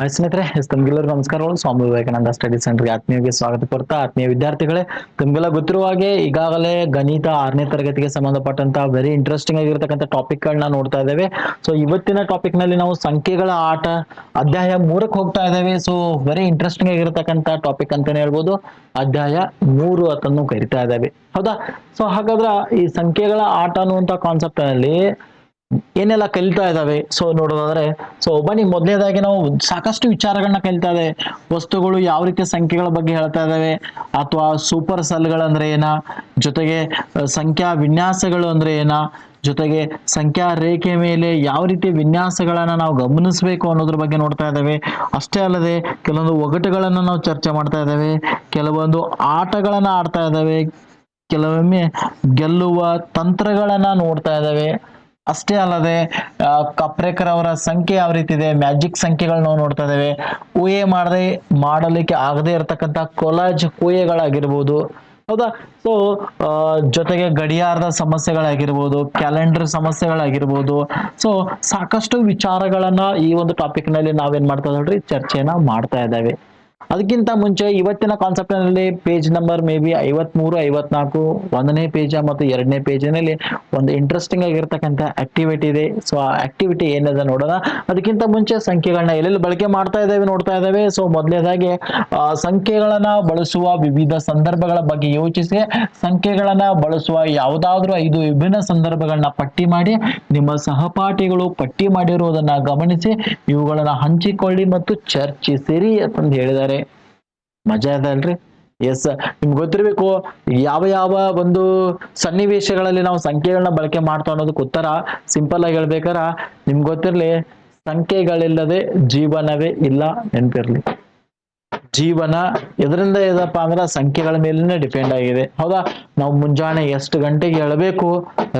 Hi ಸ್ನೇಹಿತರೆ ತಮ್ಗೆಲ್ಲರಿಗೂ ನಮಸ್ಕಾರಗಳು. Swami Vivekananda study ಸೆಂಟರ್ಗೆ ಆತ್ಮೀಯವಾಗಿ ಸ್ವಾಗತ ಕೊಡ್ತಾ ಆತ್ಮೀಯ ವಿದ್ಯಾರ್ಥಿಗಳೇ, ತಮ್ಗೆಲ್ಲ ಗೊತ್ತಿರುವ ಹಾಗೆ ಈಗಾಗಲೇ ಗಣಿತ ಆರನೇ ತರಗತಿಗೆ ಸಂಬಂಧಪಟ್ಟಂತಹ ವೆರಿ ಇಂಟ್ರೆಸ್ಟಿಂಗ್ ಆಗಿರತಕ್ಕಂಥ ಟಾಪಿಕ್ ಗಳನ್ನ ನೋಡ್ತಾ ಇದ್ದೇವೆ. ಸೊ ಇವತ್ತಿನ ಟಾಪಿಕ್ನಲ್ಲಿ ನಾವು ಸಂಖ್ಯೆಗಳ ಆಟ ಅಧ್ಯಾಯ ಮೂರಕ್ಕೆ ಹೋಗ್ತಾ ಇದ್ದೇವೆ. ಸೊ ವೆರಿ ಇಂಟ್ರೆಸ್ಟಿಂಗ್ ಆಗಿರ್ತಕ್ಕಂಥ ಟಾಪಿಕ್ ಅಂತಾನೆ ಹೇಳ್ಬೋದು. ಅಧ್ಯಾಯ ಮೂರು ಅಂತನ್ನು ಕರಿತಾ ಇದ್ದೇವೆ. ಹೌದಾ? ಸೊ ಹಾಗಾದ್ರೆ ಈ ಸಂಖ್ಯೆಗಳ ಆಟ ಅನ್ನುವಂತ ಕಾನ್ಸೆಪ್ಟ್ನಲ್ಲಿ ಏನೆಲ್ಲ ಕಲಿತಾ ಇದ್ದಾವೆ? ಸೊ ನೋಡೋದಾದ್ರೆ ಸೊ ಬನ್ನಿ, ಮೊದಲನೇದಾಗಿ ನಾವು ಸಾಕಷ್ಟು ವಿಚಾರಗಳನ್ನ ಕಲಿತಾ ಇದೆ ವಸ್ತುಗಳು ಯಾವ ರೀತಿಯ ಸಂಖ್ಯೆಗಳ ಬಗ್ಗೆ ಹೇಳ್ತಾ ಇದಾವೆ ಅಥವಾ ಸೂಪರ್ ಸೆಲ್ಗಳಂದ್ರೆ ಏನ? ಜೊತೆಗೆ ಸಂಖ್ಯಾ ವಿನ್ಯಾಸಗಳು ಅಂದ್ರೆ ಏನ? ಜೊತೆಗೆ, ಸಂಖ್ಯಾ ರೇಖೆ ಮೇಲೆ ಯಾವ ರೀತಿ ವಿನ್ಯಾಸಗಳನ್ನ ನಾವು ಗಮನಿಸಬೇಕು ಅನ್ನೋದ್ರ ಬಗ್ಗೆ ನೋಡ್ತಾ ಇದ್ದೇವೆ. ಅಷ್ಟೇ ಅಲ್ಲದೆ, ಕೆಲವೊಂದು ಒಗಟುಗಳನ್ನು ನಾವು ಚರ್ಚೆ ಮಾಡ್ತಾ ಇದ್ದೇವೆ. ಕೆಲವೊಂದು ಆಟಗಳನ್ನ ಆಡ್ತಾ ಇದ್ದಾವೆ. ಕೆಲವೊಮ್ಮೆ ಗೆಲ್ಲುವ ತಂತ್ರಗಳನ್ನ ನೋಡ್ತಾ ಇದ್ದೇವೆ. ಅಷ್ಟೇ ಅಲ್ಲದೆ ಕಪ್ರೇಕರ್ ಅವರ ಸಂಖ್ಯೆ ಯಾವ ರೀತಿ ಇದೆ, ಮ್ಯಾಜಿಕ್ ಸಂಖ್ಯೆಗಳು ನಾವು ನೋಡ್ತಾ ಇದ್ದೇವೆ. ಊಹೆ ಮಾಡದೆ, ಮಾಡಲಿಕ್ಕೆ ಆಗದೆ ಇರತಕ್ಕಂತ ಕೊಲಾಜ್ ಊಹೆಗಳಾಗಿರ್ಬೋದು. ಹೌದಾ? ಸೊ ಜೊತೆಗೆ ಗಡಿಯಾರದ ಸಮಸ್ಯೆಗಳಾಗಿರ್ಬೋದು, ಕ್ಯಾಲೆಂಡರ್ ಸಮಸ್ಯೆಗಳಾಗಿರ್ಬೋದು. ಸೊ ಸಾಕಷ್ಟು ವಿಚಾರಗಳನ್ನ ಈ ಒಂದು ಟಾಪಿಕ್ನಲ್ಲಿ ನಾವೇನ್ ಮಾಡ್ತಾ ಇದ್ದೀವಿ ಚರ್ಚೆನ ಮಾಡ್ತಾ ಇದ್ದೇವೆ. ಅದಕ್ಕಿಂತ ಮುಂಚೆ ಇವತ್ತಿನ ಕಾನ್ಸೆಪ್ಟ್ನಲ್ಲಿ ಪೇಜ್ ನಂಬರ್ ಮೇ ಬಿ ಐವತ್ಮೂರು, ಐವತ್ನಾಲ್ಕು, ಒಂದನೇ ಪೇಜ ಮತ್ತು ಎರಡನೇ ಪೇಜಿನಲ್ಲಿ ಒಂದು ಇಂಟ್ರೆಸ್ಟಿಂಗ್ ಆಗಿರ್ತಕ್ಕಂಥ ಆಕ್ಟಿವಿಟಿ ಇದೆ. ಸೊ ಆ ಆಕ್ಟಿವಿಟಿ ಏನಿದೆ ನೋಡೋಣ. ಅದಕ್ಕಿಂತ ಮುಂಚೆ ಸಂಖ್ಯೆಗಳನ್ನ ಎಲ್ಲೆಲ್ಲಿ ಬಳಕೆ ಮಾಡ್ತಾ ಇದ್ದಾವೆ ನೋಡ್ತಾ ಇದ್ದಾವೆ. ಸೊ ಮೊದಲನೇದಾಗಿ ಸಂಖ್ಯೆಗಳನ್ನು ಬಳಸುವ ವಿವಿಧ ಸಂದರ್ಭಗಳ ಬಗ್ಗೆ ಯೋಚಿಸಿ. ಸಂಖ್ಯೆಗಳನ್ನ ಬಳಸುವ ಯಾವುದಾದ್ರೂ ಐದು ವಿಭಿನ್ನ ಸಂದರ್ಭಗಳನ್ನ ಪಟ್ಟಿ ಮಾಡಿ, ನಿಮ್ಮ ಸಹಪಾಠಿಗಳು ಪಟ್ಟಿ ಮಾಡಿರುವುದನ್ನ ಗಮನಿಸಿ, ಇವುಗಳನ್ನ ಹಂಚಿಕೊಳ್ಳಿ ಮತ್ತು ಚರ್ಚಿಸಿರಿ ಅಂತಂದು ಹೇಳಿದ್ದಾರೆ. ಮಜಾ ಅದ ಅಲ್ರಿ? ಎಸ್ ನಿಮ್ಗೆ ಗೊತ್ತಿರ್ಬೇಕು, ಯಾವ ಯಾವ ಒಂದು ಸನ್ನಿವೇಶಗಳಲ್ಲಿ ನಾವು ಸಂಖ್ಯೆಗಳನ್ನ ಬಳಕೆ ಮಾಡ್ತೋ ಅನ್ನೋದಕ್ಕೆ ಉತ್ತರ ಸಿಂಪಲ್ ಆಗಿ ಹೇಳ್ಬೇಕಾರ, ನಿಮ್ಗೆ ಗೊತ್ತಿರ್ಲಿ, ಸಂಖ್ಯೆಗಳಿಲ್ಲದೆ ಜೀವನವೇ ಇಲ್ಲ ನೆನಪಿರ್ಲಿ. ಜೀವನ ಎದರಿಂದ ಇದಪ್ಪ ಅಂದ್ರೆ ಸಂಖ್ಯೆಗಳ ಮೇಲಿನ ಡಿಪೆಂಡ್ ಆಗಿದೆ. ಹೌದಾ? ನಾವು ಮುಂಜಾನೆ ಎಷ್ಟು ಗಂಟೆಗೆ ಎಳಬೇಕು,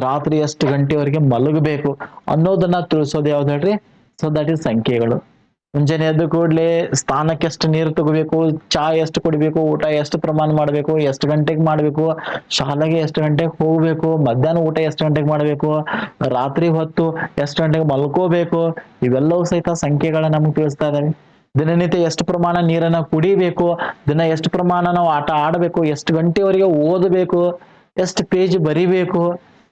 ರಾತ್ರಿ ಎಷ್ಟು ಗಂಟೆವರೆಗೆ ಮಲಗಬೇಕು ಅನ್ನೋದನ್ನ ತಿಳಿಸೋದು ಯಾವ್ದು ಹೇಳ್ರಿ? ಸೊ ದಟ್ ಇಸ್ ಸಂಖ್ಯೆಗಳು. ಮುಂಜಾನೆ ಎದ್ದ ಕೂಡಲೇ ಸ್ನಾನಕ್ಕೆ ಎಷ್ಟು ನೀರು ತಗೋಬೇಕು, ಚಾ ಎಷ್ಟು ಕುಡಿಬೇಕು, ಊಟ ಎಷ್ಟು ಪ್ರಮಾಣ ಮಾಡಬೇಕು, ಎಷ್ಟು ಗಂಟೆಗೆ ಮಾಡಬೇಕು, ಶಾಲೆಗೆ ಎಷ್ಟು ಗಂಟೆಗೆ ಹೋಗ್ಬೇಕು, ಮಧ್ಯಾಹ್ನ ಊಟ ಎಷ್ಟು ಗಂಟೆಗೆ ಮಾಡಬೇಕು, ರಾತ್ರಿ ಹೊತ್ತು ಎಷ್ಟು ಗಂಟೆಗೆ ಮಲ್ಕೋಬೇಕು, ಇವೆಲ್ಲವೂ ಸಹಿತ ಸಂಖ್ಯೆಗಳ ನಮ್ಗೆ ತಿಳಿಸ್ತಾ ಇದಾವೆ. ದಿನನಿತ್ಯ ಎಷ್ಟು ಪ್ರಮಾಣ ನೀರನ್ನ ಕುಡಿಬೇಕು, ದಿನ ಎಷ್ಟು ಪ್ರಮಾಣ ನಾವು ಆಟ ಆಡಬೇಕು, ಎಷ್ಟು ಗಂಟೆವರೆಗೆ ಓದಬೇಕು, ಎಷ್ಟು ಪೇಜ್ ಬರಿಬೇಕು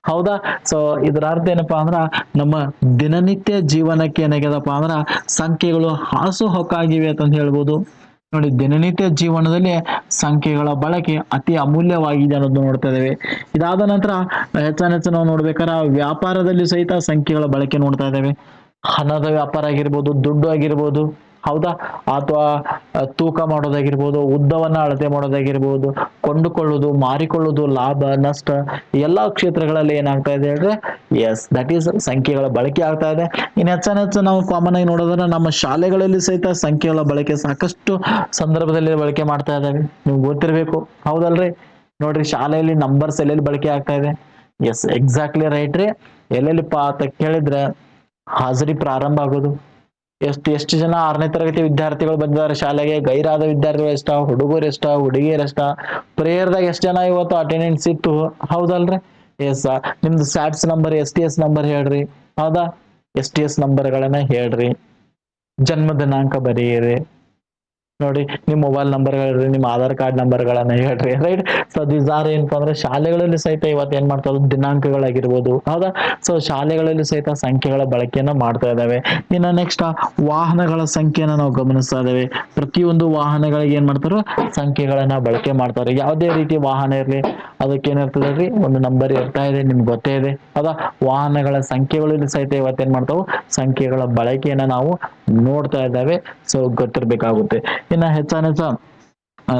ಹೌದಾ? ಸೊ ಇದರ ಅರ್ಥ ಏನಪ್ಪಾ ಅಂದ್ರ, ನಮ್ಮ ದಿನನಿತ್ಯ ಜೀವನಕ್ಕೆ ಏನಾಗ್ಯದಪ್ಪ ಅಂದ್ರ, ಸಂಖ್ಯೆಗಳು ಹಾಸು ಹೊಕ್ಕಾಗಿವೆ ಅಂತ ಹೇಳ್ಬೋದು. ನೋಡಿ, ದಿನನಿತ್ಯ ಜೀವನದಲ್ಲಿ ಸಂಖ್ಯೆಗಳ ಬಳಕೆ ಅತಿ ಅಮೂಲ್ಯವಾಗಿದೆ ಅನ್ನೋದು ನೋಡ್ತಾ ಇದ್ದೇವೆ. ಇದಾದ ನಂತರ ಹೆಚ್ಚಾನ ಹೆಚ್ಚು ನಾವು ನೋಡ್ಬೇಕಾದ್ರೆ, ವ್ಯಾಪಾರದಲ್ಲಿ ಸಹಿತ ಸಂಖ್ಯೆಗಳ ಬಳಕೆ ನೋಡ್ತಾ ಇದ್ದೇವೆ. ಹಣದ ವ್ಯಾಪಾರ ಆಗಿರ್ಬೋದು, ದುಡ್ಡು ಆಗಿರ್ಬೋದು ಹೌದಾ? ಅಥವಾ ತೂಕ ಮಾಡೋದಾಗಿರ್ಬೋದು, ಉದ್ದವನ್ನ ಅಳತೆ ಮಾಡೋದಾಗಿರ್ಬೋದು ಕೊಂಡುಕೊಳ್ಳೋದು ಮಾರಿಕೊಳ್ಳೋದು ಲಾಭ, ನಷ್ಟ ಎಲ್ಲಾ ಕ್ಷೇತ್ರಗಳಲ್ಲಿ ಏನಾಗ್ತಾ ಇದೆ ಹೇಳಿದ್ರೆ ಎಸ್ ದಟ್ ಈಸ್ ಸಂಖ್ಯೆಗಳ ಬಳಕೆ ಆಗ್ತಾ ಇದೆ. ಇನ್ನು ಹೆಚ್ಚಾನೆಚ್ಚು ನಾವು ಕಾಮನ್ ಆಗಿ ನೋಡೋದನ್ನ ನಮ್ಮ ಶಾಲೆಗಳಲ್ಲಿ ಸಹಿತ ಸಂಖ್ಯೆಗಳ ಬಳಕೆ ಸಾಕಷ್ಟು ಸಂದರ್ಭದಲ್ಲಿ ಬಳಕೆ ಮಾಡ್ತಾ ಇದ್ದಾವೆ. ನಿಮ್ಗೆ ಗೊತ್ತಿರಬೇಕು. ಹೌದಲ್ರಿ? ನೋಡ್ರಿ, ಶಾಲೆಯಲ್ಲಿ ನಂಬರ್ಸ್ ಎಲ್ಲೆಲ್ಲಿ ಬಳಕೆ ಆಗ್ತಾ ಇದೆ? ಎಸ್ ಎಕ್ಸಾಕ್ಟ್ಲಿ ರೈಟ್ ರೀ. ಎಲ್ಲೆಲ್ಲಿಪ್ಪ ಅಂತ ಕೇಳಿದ್ರೆ, ಹಾಜರಿ ಪ್ರಾರಂಭ ಆಗೋದು. ಎಷ್ಟು ಎಷ್ಟು ಜನ ಆರನೇ ತರಗತಿ ವಿದ್ಯಾರ್ಥಿಗಳು ಬಂದಿದ್ದಾರೆ ಶಾಲೆಗೆ? ಗೈರಾದ ವಿದ್ಯಾರ್ಥಿಗಳು ಎಷ್ಟ ಹುಡುಗರು ಎಷ್ಟ ಹುಡುಗಿಯರ್ ಎಷ್ಟ ಪ್ರೇಯರ್ದಾಗ ಎಷ್ಟು ಜನ ಇವತ್ತು ಅಟೆಂಡೆನ್ಸ್ ಇತ್ತು? ಹೌದಲ್ರಿ? ಎಸ್ ನಿಮ್ದು SATS number S T S number ಹೇಳ್ರಿ. ಹೌದಾ? ಎಸ್ ಟಿ ಎಸ್ ನಂಬರ್ಗಳನ್ನ ಹೇಳ್ರಿ. ಜನ್ಮ ದಿನಾಂಕ ಬರೆಯಿರಿ. ನೋಡಿ, ನಿಮ್ ಮೊಬೈಲ್ ನಂಬರ್ ಹೇಳ್ರಿ ನಿಮ್ ಆಧಾರ್ ಕಾರ್ಡ್ ನಂಬರ್ಗಳನ್ನ ಹೇಳ್ರಿ ರೈಟ್ ಸೊ ದಿಸ್ ಆರ್ ಏನಪ್ಪಾ ಅಂದ್ರೆ ಶಾಲೆಗಳಲ್ಲಿ ಸಹಿತ ಇವತ್ತು ಏನ್ ಮಾಡ್ತಾ ದಿನಾಂಕಗಳಾಗಿರ್ಬೋದು, ಹೌದಾ? ಸೊ ಶಾಲೆಗಳಲ್ಲಿ ಸಹಿತ ಸಂಖ್ಯೆಗಳ ಬಳಕೆಯನ್ನ ಮಾಡ್ತಾ ಇದ್ದಾವೆ. ಇನ್ನು ನೆಕ್ಸ್ಟ್ ವಾಹನಗಳ ಸಂಖ್ಯೆಯನ್ನ ನಾವು ಗಮನಿಸ್ತಾ ಇದ್ದೇವೆ. ಪ್ರತಿಯೊಂದು ವಾಹನಗಳಿಗೆ ಏನ್ ಮಾಡ್ತಾರೋ ಸಂಖ್ಯೆಗಳನ್ನ ಬಳಕೆ ಮಾಡ್ತಾರೆ. ಯಾವುದೇ ರೀತಿ ವಾಹನ ಇರ್ಲಿ ಅದಕ್ಕೆ ಏನಿರ್ತದೆ ರೀ ಒಂದು ನಂಬರ್ ಇರ್ತಾ ಇದೆ, ನಿಮ್ಗೆ ಗೊತ್ತೇ ಇದೆ. ಅದ ವಾಹನಗಳ ಸಂಖ್ಯೆಗಳಲ್ಲಿ ಸಹಿತ ಇವತ್ತೇನ್ ಮಾಡ್ತಾವು? ಸಂಖ್ಯೆಗಳ ಬಳಕೆಯನ್ನ ನಾವು ನೋಡ್ತಾ ಇದ್ದಾವೆ. ಸೊ ಗೊತ್ತಿರ್ಬೇಕಾಗುತ್ತೆ. ಇನ್ನ ಹೆಚ್ಚಾನೆಚ್ಚ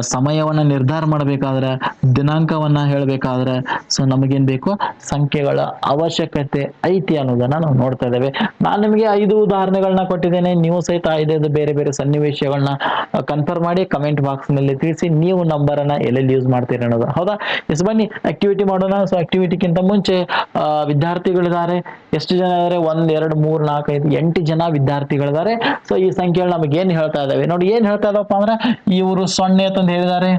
ಸಮಯವನ್ನ ನಿರ್ಧಾರ ಮಾಡಬೇಕಾದ್ರೆ, ದಿನಾಂಕವನ್ನ ಹೇಳ್ಬೇಕಾದ್ರೆ ಸೊ ನಮಗೇನ್ ಬೇಕು? ಸಂಖ್ಯೆಗಳ ಅವಶ್ಯಕತೆ ಐತಿ ಅನ್ನೋದನ್ನ ನಾವು ನೋಡ್ತಾ ಇದ್ದೇವೆ. ನಾನು ನಿಮಗೆ ಐದು ಉದಾಹರಣೆಗಳನ್ನ ಕೊಟ್ಟಿದ್ದೇನೆ. ನೀವು ಸಹಿತ ಐದೈದು ಬೇರೆ ಬೇರೆ ಸನ್ನಿವೇಶಗಳನ್ನ ಕನ್ಫರ್ಮ್ ಮಾಡಿ ಕಮೆಂಟ್ ಬಾಕ್ಸ್ನಲ್ಲಿ ತಿಳಿಸಿ ನೀವು ನಂಬರ್ ಅನ್ನ ಎಲ್ಲೆಲ್ಲಿ ಯೂಸ್ ಮಾಡ್ತೀರಿ ಅನ್ನೋದು. ಹೌದಾ? ಎಸ್, ಬನ್ನಿ ಆಕ್ಟಿವಿಟಿ ಮಾಡೋಣ. ಸೊ ಆಕ್ಟಿವಿಟಿಗಿಂತ ಮುಂಚೆ ವಿದ್ಯಾರ್ಥಿಗಳಿದ್ದಾರೆ. ಎಷ್ಟು ಜನ ಇದಾರೆ? ಒಂದ್, ಎರಡು, ಮೂರ್, ನಾಲ್ಕು, ಐದು, ಎಂಟು ಜನ ವಿದ್ಯಾರ್ಥಿಗಳಿದ್ದಾರೆ. ಸೊ ಈ ಸಂಖ್ಯೆಗಳು ನಮಗೆ ಏನ್ ಹೇಳ್ತಾ ಇದಾವೆ ನೋಡಿ, ಏನ್ ಹೇಳ್ತಾ ಇದಾವಪ್ಪ ಅಂದ್ರೆ, ಇವರು ಸೊನ್ನೆ ಅಂತಂದು ಹೇಳಿದ್ದಾರೆ.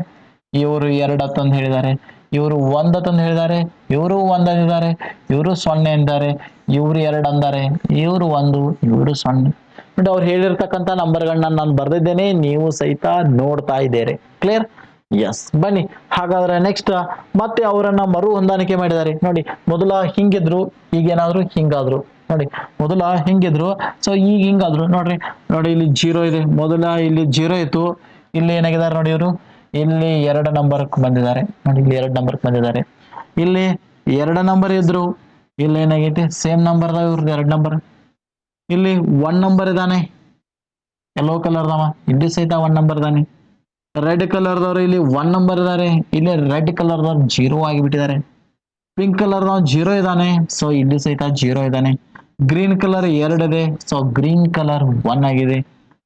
ಇವರು ಹತ್ತೊಂದು ಹೇಳಿದ್ದಾರೆ. ಇವರು ಒಂದ್ ಅಂತಂದು ಹೇಳಿದ್ದಾರೆ. ಇವರು ಒಂದ್ ಅಂದಿದ್ದಾರೆ. ಇವರು ಸೊನ್ನೆ ಅಂತಾರೆ ಇವರು ಎರಡು ಅಂದಾರೆ ಇವರು ಒಂದು, ಇವರು ಸೊನ್ನೆ. ಬಟ್ ಅವ್ರು ಹೇಳಿರ್ತಕ್ಕಂಥ ನಂಬರ್ಗಳನ್ನ ನಾನು ಬರ್ದಿದ್ದೇನೆ. ನೀವು ಸಹಿತ ನೋಡ್ತಾ ಇದ್ದೀರಿ. ಕ್ಲಿಯರ್ ಎಸ್ ಬನ್ನಿ. ಹಾಗಾದ್ರೆ ನೆಕ್ಸ್ಟ್ ಮತ್ತೆ ಅವರನ್ನ ಮರು ಹೊಂದಾಣಿಕೆ ಮಾಡಿದ್ದಾರೆ. ನೋಡಿ, ಮೊದಲ ಹಿಂಗಿದ್ರು ಈಗ ಏನಾದ್ರು ಹಿಂಗಾದ್ರು. ನೋಡಿ, ಮೊದಲ ಹಿಂಗಿದ್ರು. ಸೊ ಈಗ ಹಿಂಗಾದ್ರು. ನೋಡ್ರಿ. ನೋಡಿ, ಇಲ್ಲಿ ಜೀರೋ ಇದೆ. ಮೊದಲ ಇಲ್ಲಿ ಜೀರೋ ಇತ್ತು. ಇಲ್ಲಿ ಏನಾಗಿದ್ದಾರೆ ನೋಡಿ ಇವರು? ಇಲ್ಲಿ ಎರಡು ನಂಬರ್ ಬಂದಿದ್ದಾರೆ. ನೋಡಿ, ಇಲ್ಲಿ ಎರಡು ನಂಬರ್ ಬಂದಿದ್ದಾರೆ. ಇಲ್ಲಿ ಎರಡು ನಂಬರ್ ಇದ್ರು. ಇಲ್ಲಿ ಏನಾಗೈತಿ? ಸೇಮ್ ನಂಬರ್ ಇವ್ರದ್ದು ಎರಡು ನಂಬರ್ ಇಲ್ಲಿ ಒನ್ ನಂಬರ್ ಇದಾನೆ ಎಲ್ಲೋ ಕಲರ್ ದವ. ಇಲ್ಲಿ ಸಹಿತ ಒನ್ ನಂಬರ್ ಇದಾನೆ ರೆಡ್ ಕಲರ್ದವ್ರು ಇಲ್ಲಿ ಒನ್ ನಂಬರ್ ಇದಾರೆ ಇಲ್ಲಿ ರೆಡ್ ಕಲರ್ದವ್ರು ಜೀರೋ ಆಗಿಬಿಟ್ಟಿದ್ದಾರೆ. ಪಿಂಕ್ ಕಲರ್ ಜೀರೋ ಇದಾನೆ ಸೊ ಇಲ್ಲಿ ಸಹಿತ ಜೀರೋ ಇದಾನೆ ಗ್ರೀನ್ ಕಲರ್ ಎರಡಿದೆ ಸೊ ಗ್ರೀನ್ ಕಲರ್ ಒನ್ ಆಗಿದೆ.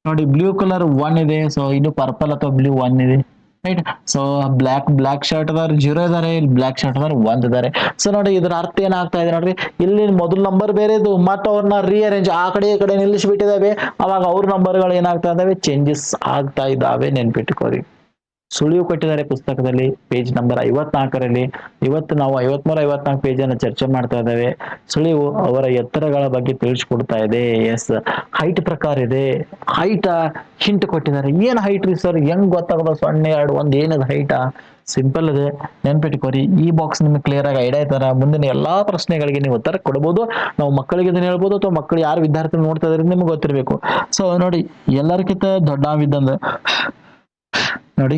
ನೋಡಿ ಬ್ಲೂ ಕಲರ್ ಒನ್ ಇದೆ. ಸೊ ಇದು ಪರ್ಪಲ್ ಅಥವಾ ಬ್ಲೂ ಒನ್ ಇದೆ. Right so black black shirt ಅದಾರ ಜೀರೋ ಇದಾರೆ, ಇಲ್ಲಿ ಬ್ಲಾಕ್ ಶರ್ಟ್ ಅದಾರ ಒಂದ್ ಇದಾರೆ. ಸೊ ನೋಡಿ, ಇದ್ರ ಅರ್ಥ ಏನಾಗ್ತಾ ಇದೆ ನೋಡ್ರಿ? ಇಲ್ಲಿ ಮೊದಲ ನಂಬರ್ ಬೇರೆದು ಮತ್ತೆ ಅವ್ರನ್ನ ರೀಅರೇಂಜ್ ಆ ಕಡೆ ಈ ಕಡೆ ನಿಲ್ಲಿಸ್ಬಿಟ್ಟಿದಾವೆ. ಅವಾಗ ಅವ್ರ ನಂಬರ್ಗಳು ಏನಾಗ್ತಾ ಇದಾವೆ? ಚೇಂಜಸ್ ಆಗ್ತಾ ಇದಾವೆ ನೆನ್ಪಿಟ್ಕೋರಿ. ಸುಳಿವು ಕೊಟ್ಟಿದ್ದಾರೆ ಪುಸ್ತಕದಲ್ಲಿ ಪೇಜ್ ನಂಬರ್ ಐವತ್ನಾಲ್ಕರಲ್ಲಿ. ಇವತ್ತು ನಾವು ಐವತ್ಮೂರ, ಐವತ್ನಾಲ್ಕು ಪೇಜ್ ಅನ್ನು ಚರ್ಚೆ ಮಾಡ್ತಾ ಇದ್ದೇವೆ. ಸುಳಿವು ಅವರ ಎತ್ತರಗಳ ಬಗ್ಗೆ ತಿಳಿಸ್ಕೊಡ್ತಾ ಇದೆ. ಎಸ್ ಹೈಟ್ ಪ್ರಕಾರ ಇದೆ. ಹೈಟ್ ಹಿಂಟ್ ಕೊಟ್ಟಿದ್ದಾರೆ. ಏನ್ ಹೈಟ್ ರೀ ಸರ್ ಹೆಂಗ್ ಗೊತ್ತಾಗದ? ಸೊನ್ನೆ, ಎರಡು, ಒಂದ್, ಏನದ ಹೈಟ ಸಿಂಪಲ್ ಇದೆ. ನೆನ್ಪಿಟ್ಕೋರಿ ಈ ಬಾಕ್ಸ್ ನಿಮ್ಗೆ ಕ್ಲಿಯರ್ ಆಗಿ ಐಡಿಯಾ ಇದ್ದಾರೆ ಮುಂದಿನ ಎಲ್ಲಾ ಪ್ರಶ್ನೆಗಳಿಗೆ ನೀವು ಉತ್ತರ ಕೊಡಬಹುದು ನಾವು ಮಕ್ಕಳಿಗೆ ಇದನ್ನ ಹೇಳ್ಬೋದು ಅಥವಾ ಮಕ್ಕಳು ಯಾರು ವಿದ್ಯಾರ್ಥಿ ನೋಡ್ತಾ ಇದ್ರೆ ನಿಮ್ಗೆ ಗೊತ್ತಿರಬೇಕು. ಸೊ ನೋಡಿ ಎಲ್ಲರಿಗಿಂತ ದೊಡ್ಡವಿದ್ದಂದ್ರೆ ನೋಡಿ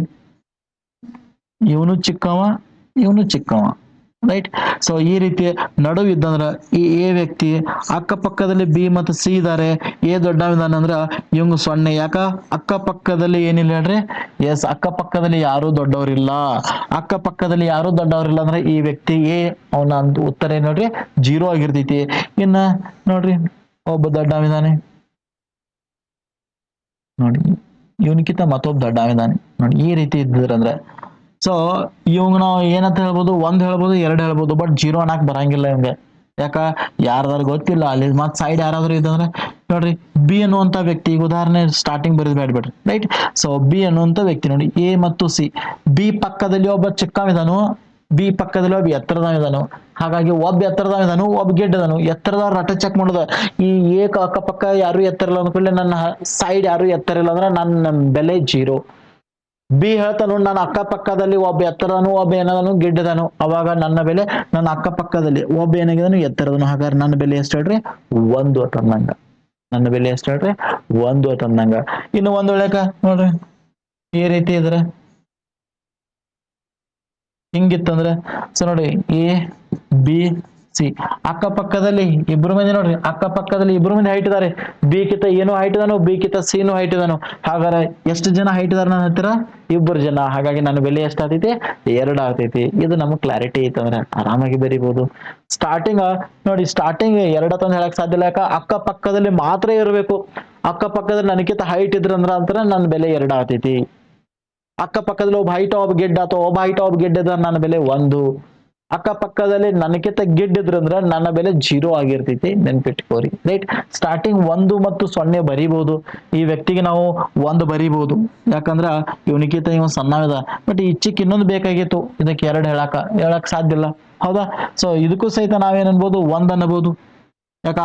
ಇವನು ಚಿಕ್ಕವ ಇವನು ಚಿಕ್ಕವ ರೈಟ್ ಸೊ ಈ ರೀತಿ ನಡುವು ಇದ್ದಂದ್ರ ಈ ಎ ವ್ಯಕ್ತಿ ಅಕ್ಕಪಕ್ಕದಲ್ಲಿ ಬಿ ಮತ್ತು ಸಿ ಇದಾರೆ ಎ ದೊಡ್ಡವಿದಾನೆ ಅಂದ್ರ ಇವಂಗ ಸೊನ್ನೆ. ಯಾಕ? ಅಕ್ಕಪಕ್ಕದಲ್ಲಿ ಏನಿಲ್ಲ ಹೇಳ್ರಿ? ಎಸ್ ಅಕ್ಕಪಕ್ಕದಲ್ಲಿ ಯಾರು ದೊಡ್ಡವರಿಲ್ಲ. ಅಕ್ಕಪಕ್ಕದಲ್ಲಿ ಯಾರು ದೊಡ್ಡವರಿಲ್ಲ ಅಂದ್ರೆ ಈ ವ್ಯಕ್ತಿ ಎ, ಅವನ ಉತ್ತರ ಏನ್ ನೋಡ್ರಿ? ಜೀರೋ ಆಗಿರ್ತೈತಿ. ಇನ್ನ ನೋಡ್ರಿ, ಒಬ್ಬ ದೊಡ್ಡವಿದಾನೆ ನೋಡಿ ಇವನಕ್ಕಿಂತ ಮತ್ತೊಬ್ಬ ದೊಡ್ಡವಿದಾನೆ ನೋಡಿ, ಈ ರೀತಿ ಇದ್ದಿದ್ರಂದ್ರೆ ಸೊ ಇವಂಗ ನಾವು ಏನಂತ ಹೇಳ್ಬೋದು, ಒಂದ್ ಹೇಳ್ಬೋದು, ಎರಡು ಹೇಳ್ಬೋದು ಬಟ್ ಜೀರೋ ಅನ್ನಕ್ ಬರಂಗಿಲ್ಲ ಇವಂಗೆ. ಯಾಕ? ಯಾರ್ದಾರು ಗೊತ್ತಿಲ್ಲ ಅಲ್ಲಿ ಮತ್ ಸೈಡ್ ಯಾರಾದ್ರೂ ಇದಂದ್ರೆ ನೋಡ್ರಿ ಬಿ ಅನ್ನುವಂತ ವ್ಯಕ್ತಿ, ಈಗ ಉದಾಹರಣೆ ಸ್ಟಾರ್ಟಿಂಗ್ ಬರೀದ್ ಬೇಡ್ಬೇಡ್ರಿ ರೈಟ್ ಸೊ ಬಿ ಅನ್ನುವಂತ ವ್ಯಕ್ತಿ ನೋಡಿ ಎ ಮತ್ತು ಸಿ ಬಿ ಪಕ್ಕದಲ್ಲಿ ಒಬ್ಬ ಚಿಕ್ಕವಿದಾನು ಬಿ ಪಕ್ಕದಲ್ಲಿ ಒಬ್ಬ ಎತ್ತರದ ಇದಾನು ಹಾಗಾಗಿ ಒಬ್ಬ ಎತ್ತರದವಿದಾನು ಒಬ್ಬ ಗೆಡ್ಡದನು. ಎತ್ತರದ ರಟ ಚೆಕ್ ಮಾಡೋದ, ಈ ಏಕ ಅಕ್ಕಪಕ್ಕ ಯಾರು ಎತ್ತರ ಇಲ್ಲ ಅಂದ್ಕೊಳ್ಳಿ, ನನ್ನ ಸೈಡ್ ಯಾರು ಎತ್ತರ ಇಲ್ಲ ಅಂದ್ರೆ ನನ್ನ ಬೆಲೆ ಜೀರೋ ಬಿ ಹೇಳ್ತಾನು ನನ್ನ ಅಕ್ಕಪಕ್ಕದಲ್ಲಿ, ಒಬ್ಬ ಎತ್ತರನು, ಒಬ್ಬ ಏನದನು, ಗಿಡ್ಡದನು. ಅವಾಗ ನನ್ನ ಬೆಲೆ ನನ್ನ ಅಕ್ಕಪಕ್ಕದಲ್ಲಿ, ಒಬ್ಬ ಏನಾಗಿದನು ಎತ್ತರದನು. ಹಾಗಾದ್ರೆ ನನ್ನ ಬೆಲೆ ಎಷ್ಟು ಹೇಳ್ರಿ? ಒಂದು ತಂದಂಗ ನನ್ನ ಬೆಲೆ ಎಷ್ಟು ಹೇಳ್ರಿ? ಒಂದು ತಂದಂಗ ಇನ್ನು ಒಂದು ಒಳ್ಳೆಕ ನೋಡ್ರಿ. ಈ ರೀತಿ ಇದ್ರೆ ಹಿಂಗಿತ್ತಂದ್ರೆ, ಸೊ ನೋಡಿ, ಎ, ಬಿ ಸಿ ಅಕ್ಕಪಕ್ಕದಲ್ಲಿ ಇಬ್ರು ಮಂದಿ ನೋಡ್ರಿ ಅಕ್ಕಪಕ್ಕದಲ್ಲಿ ಇಬ್ರು ಮಂದಿ ಹೈಟ್ ಇದಾರೆ. ಬಿ ಕಿತ್ತ ಏನು ಹೈಟ್ ಇದಾನು ಬಿ ಕಿತ್ತ ಸಿನು ಹೈಟ್ ಇದಾನು. ಹಾಗಾದ್ರೆ ಎಷ್ಟು ಜನ ಹೈಟ್ ಇದಾರೆ ನನ್ನ ಹತ್ತಿರ? ಇಬ್ಬರು ಜನ. ಹಾಗಾಗಿ ನನ್ನ ಬೆಲೆ ಎಷ್ಟಾಗ್ತೈತಿ? ಎರಡು ಆಗ್ತೈತಿ. ಇದು ನಮಗೆ ಕ್ಲಾರಿಟಿ ಐತಂದ್ರೆ ಆರಾಮಾಗಿ ಬರಿಬಹುದು ಸ್ಟಾರ್ಟಿಂಗ್ ನೋಡಿ ಸ್ಟಾರ್ಟಿಂಗ್ ಎರಡು ತಂದು ಹೇಳಕ್ ಸಾಧ್ಯ ಇಲ್ಲ. ಯಾಕ? ಅಕ್ಕಪಕ್ಕದಲ್ಲಿ ಮಾತ್ರ ಇರಬೇಕು. ಅಕ್ಕಪಕ್ಕದಲ್ಲಿ ನನಗಿಂತ ಹೈಟ್ ಇದ್ರಂದ್ರ ಅಂತ ನನ್ನ ಬೆಲೆ ಎರಡು ಆಗ್ತೈತಿ. ಅಕ್ಕಪಕ್ಕದಲ್ಲಿ ಒಬ್ಬ ಹೈಟ್ ಒಬ್ಬ ಗೆಡ್ ಅಥವಾ ಒಬ್ಬ ಹೈಟ್ ಒಬ್ಬ ಗೆಡ್ ನನ್ನ ಬೆಲೆ ಒಂದು. ಅಕ್ಕಪಕ್ಕದಲ್ಲಿ ನನಗಿಂತ ಗಿಡ್ ಇದ್ರಂದ್ರ ನನ್ನ ಬೆಲೆ ಜೀರೋ ಆಗಿರ್ತೈತಿ, ನೆನ್ಪಿಟ್ಕೋರಿ. ರೈಟ್ ಸ್ಟಾರ್ಟಿಂಗ್ ಒಂದು ಮತ್ತು ಸೊನ್ನೆ ಬರಿಬಹುದು ಈ ವ್ಯಕ್ತಿಗೆ ನಾವು ಒಂದು ಬರಿಬಹುದು ಯಾಕಂದ್ರ ಇವನಿಗಿಂತ ಇವ ಸಣ್ಣವಿದ. ಬಟ್ ಈ ಚಿಕ್ಕ ಇನ್ನೊಂದು ಬೇಕಾಗಿತ್ತು. ಇದಕ್ಕೆ ಎರಡು ಹೇಳಾಕ, ಹೇಳಕ್ ಸಾಧ್ಯ ಇಲ್ಲ. ಹೌದಾ? ಸೊ ಇದಕ್ಕೂ ಸಹಿತ ನಾವೇನ್ ಅನ್ಬೋದು ಒಂದ್ ಅನ್ನಬಹುದು ಯಾಕ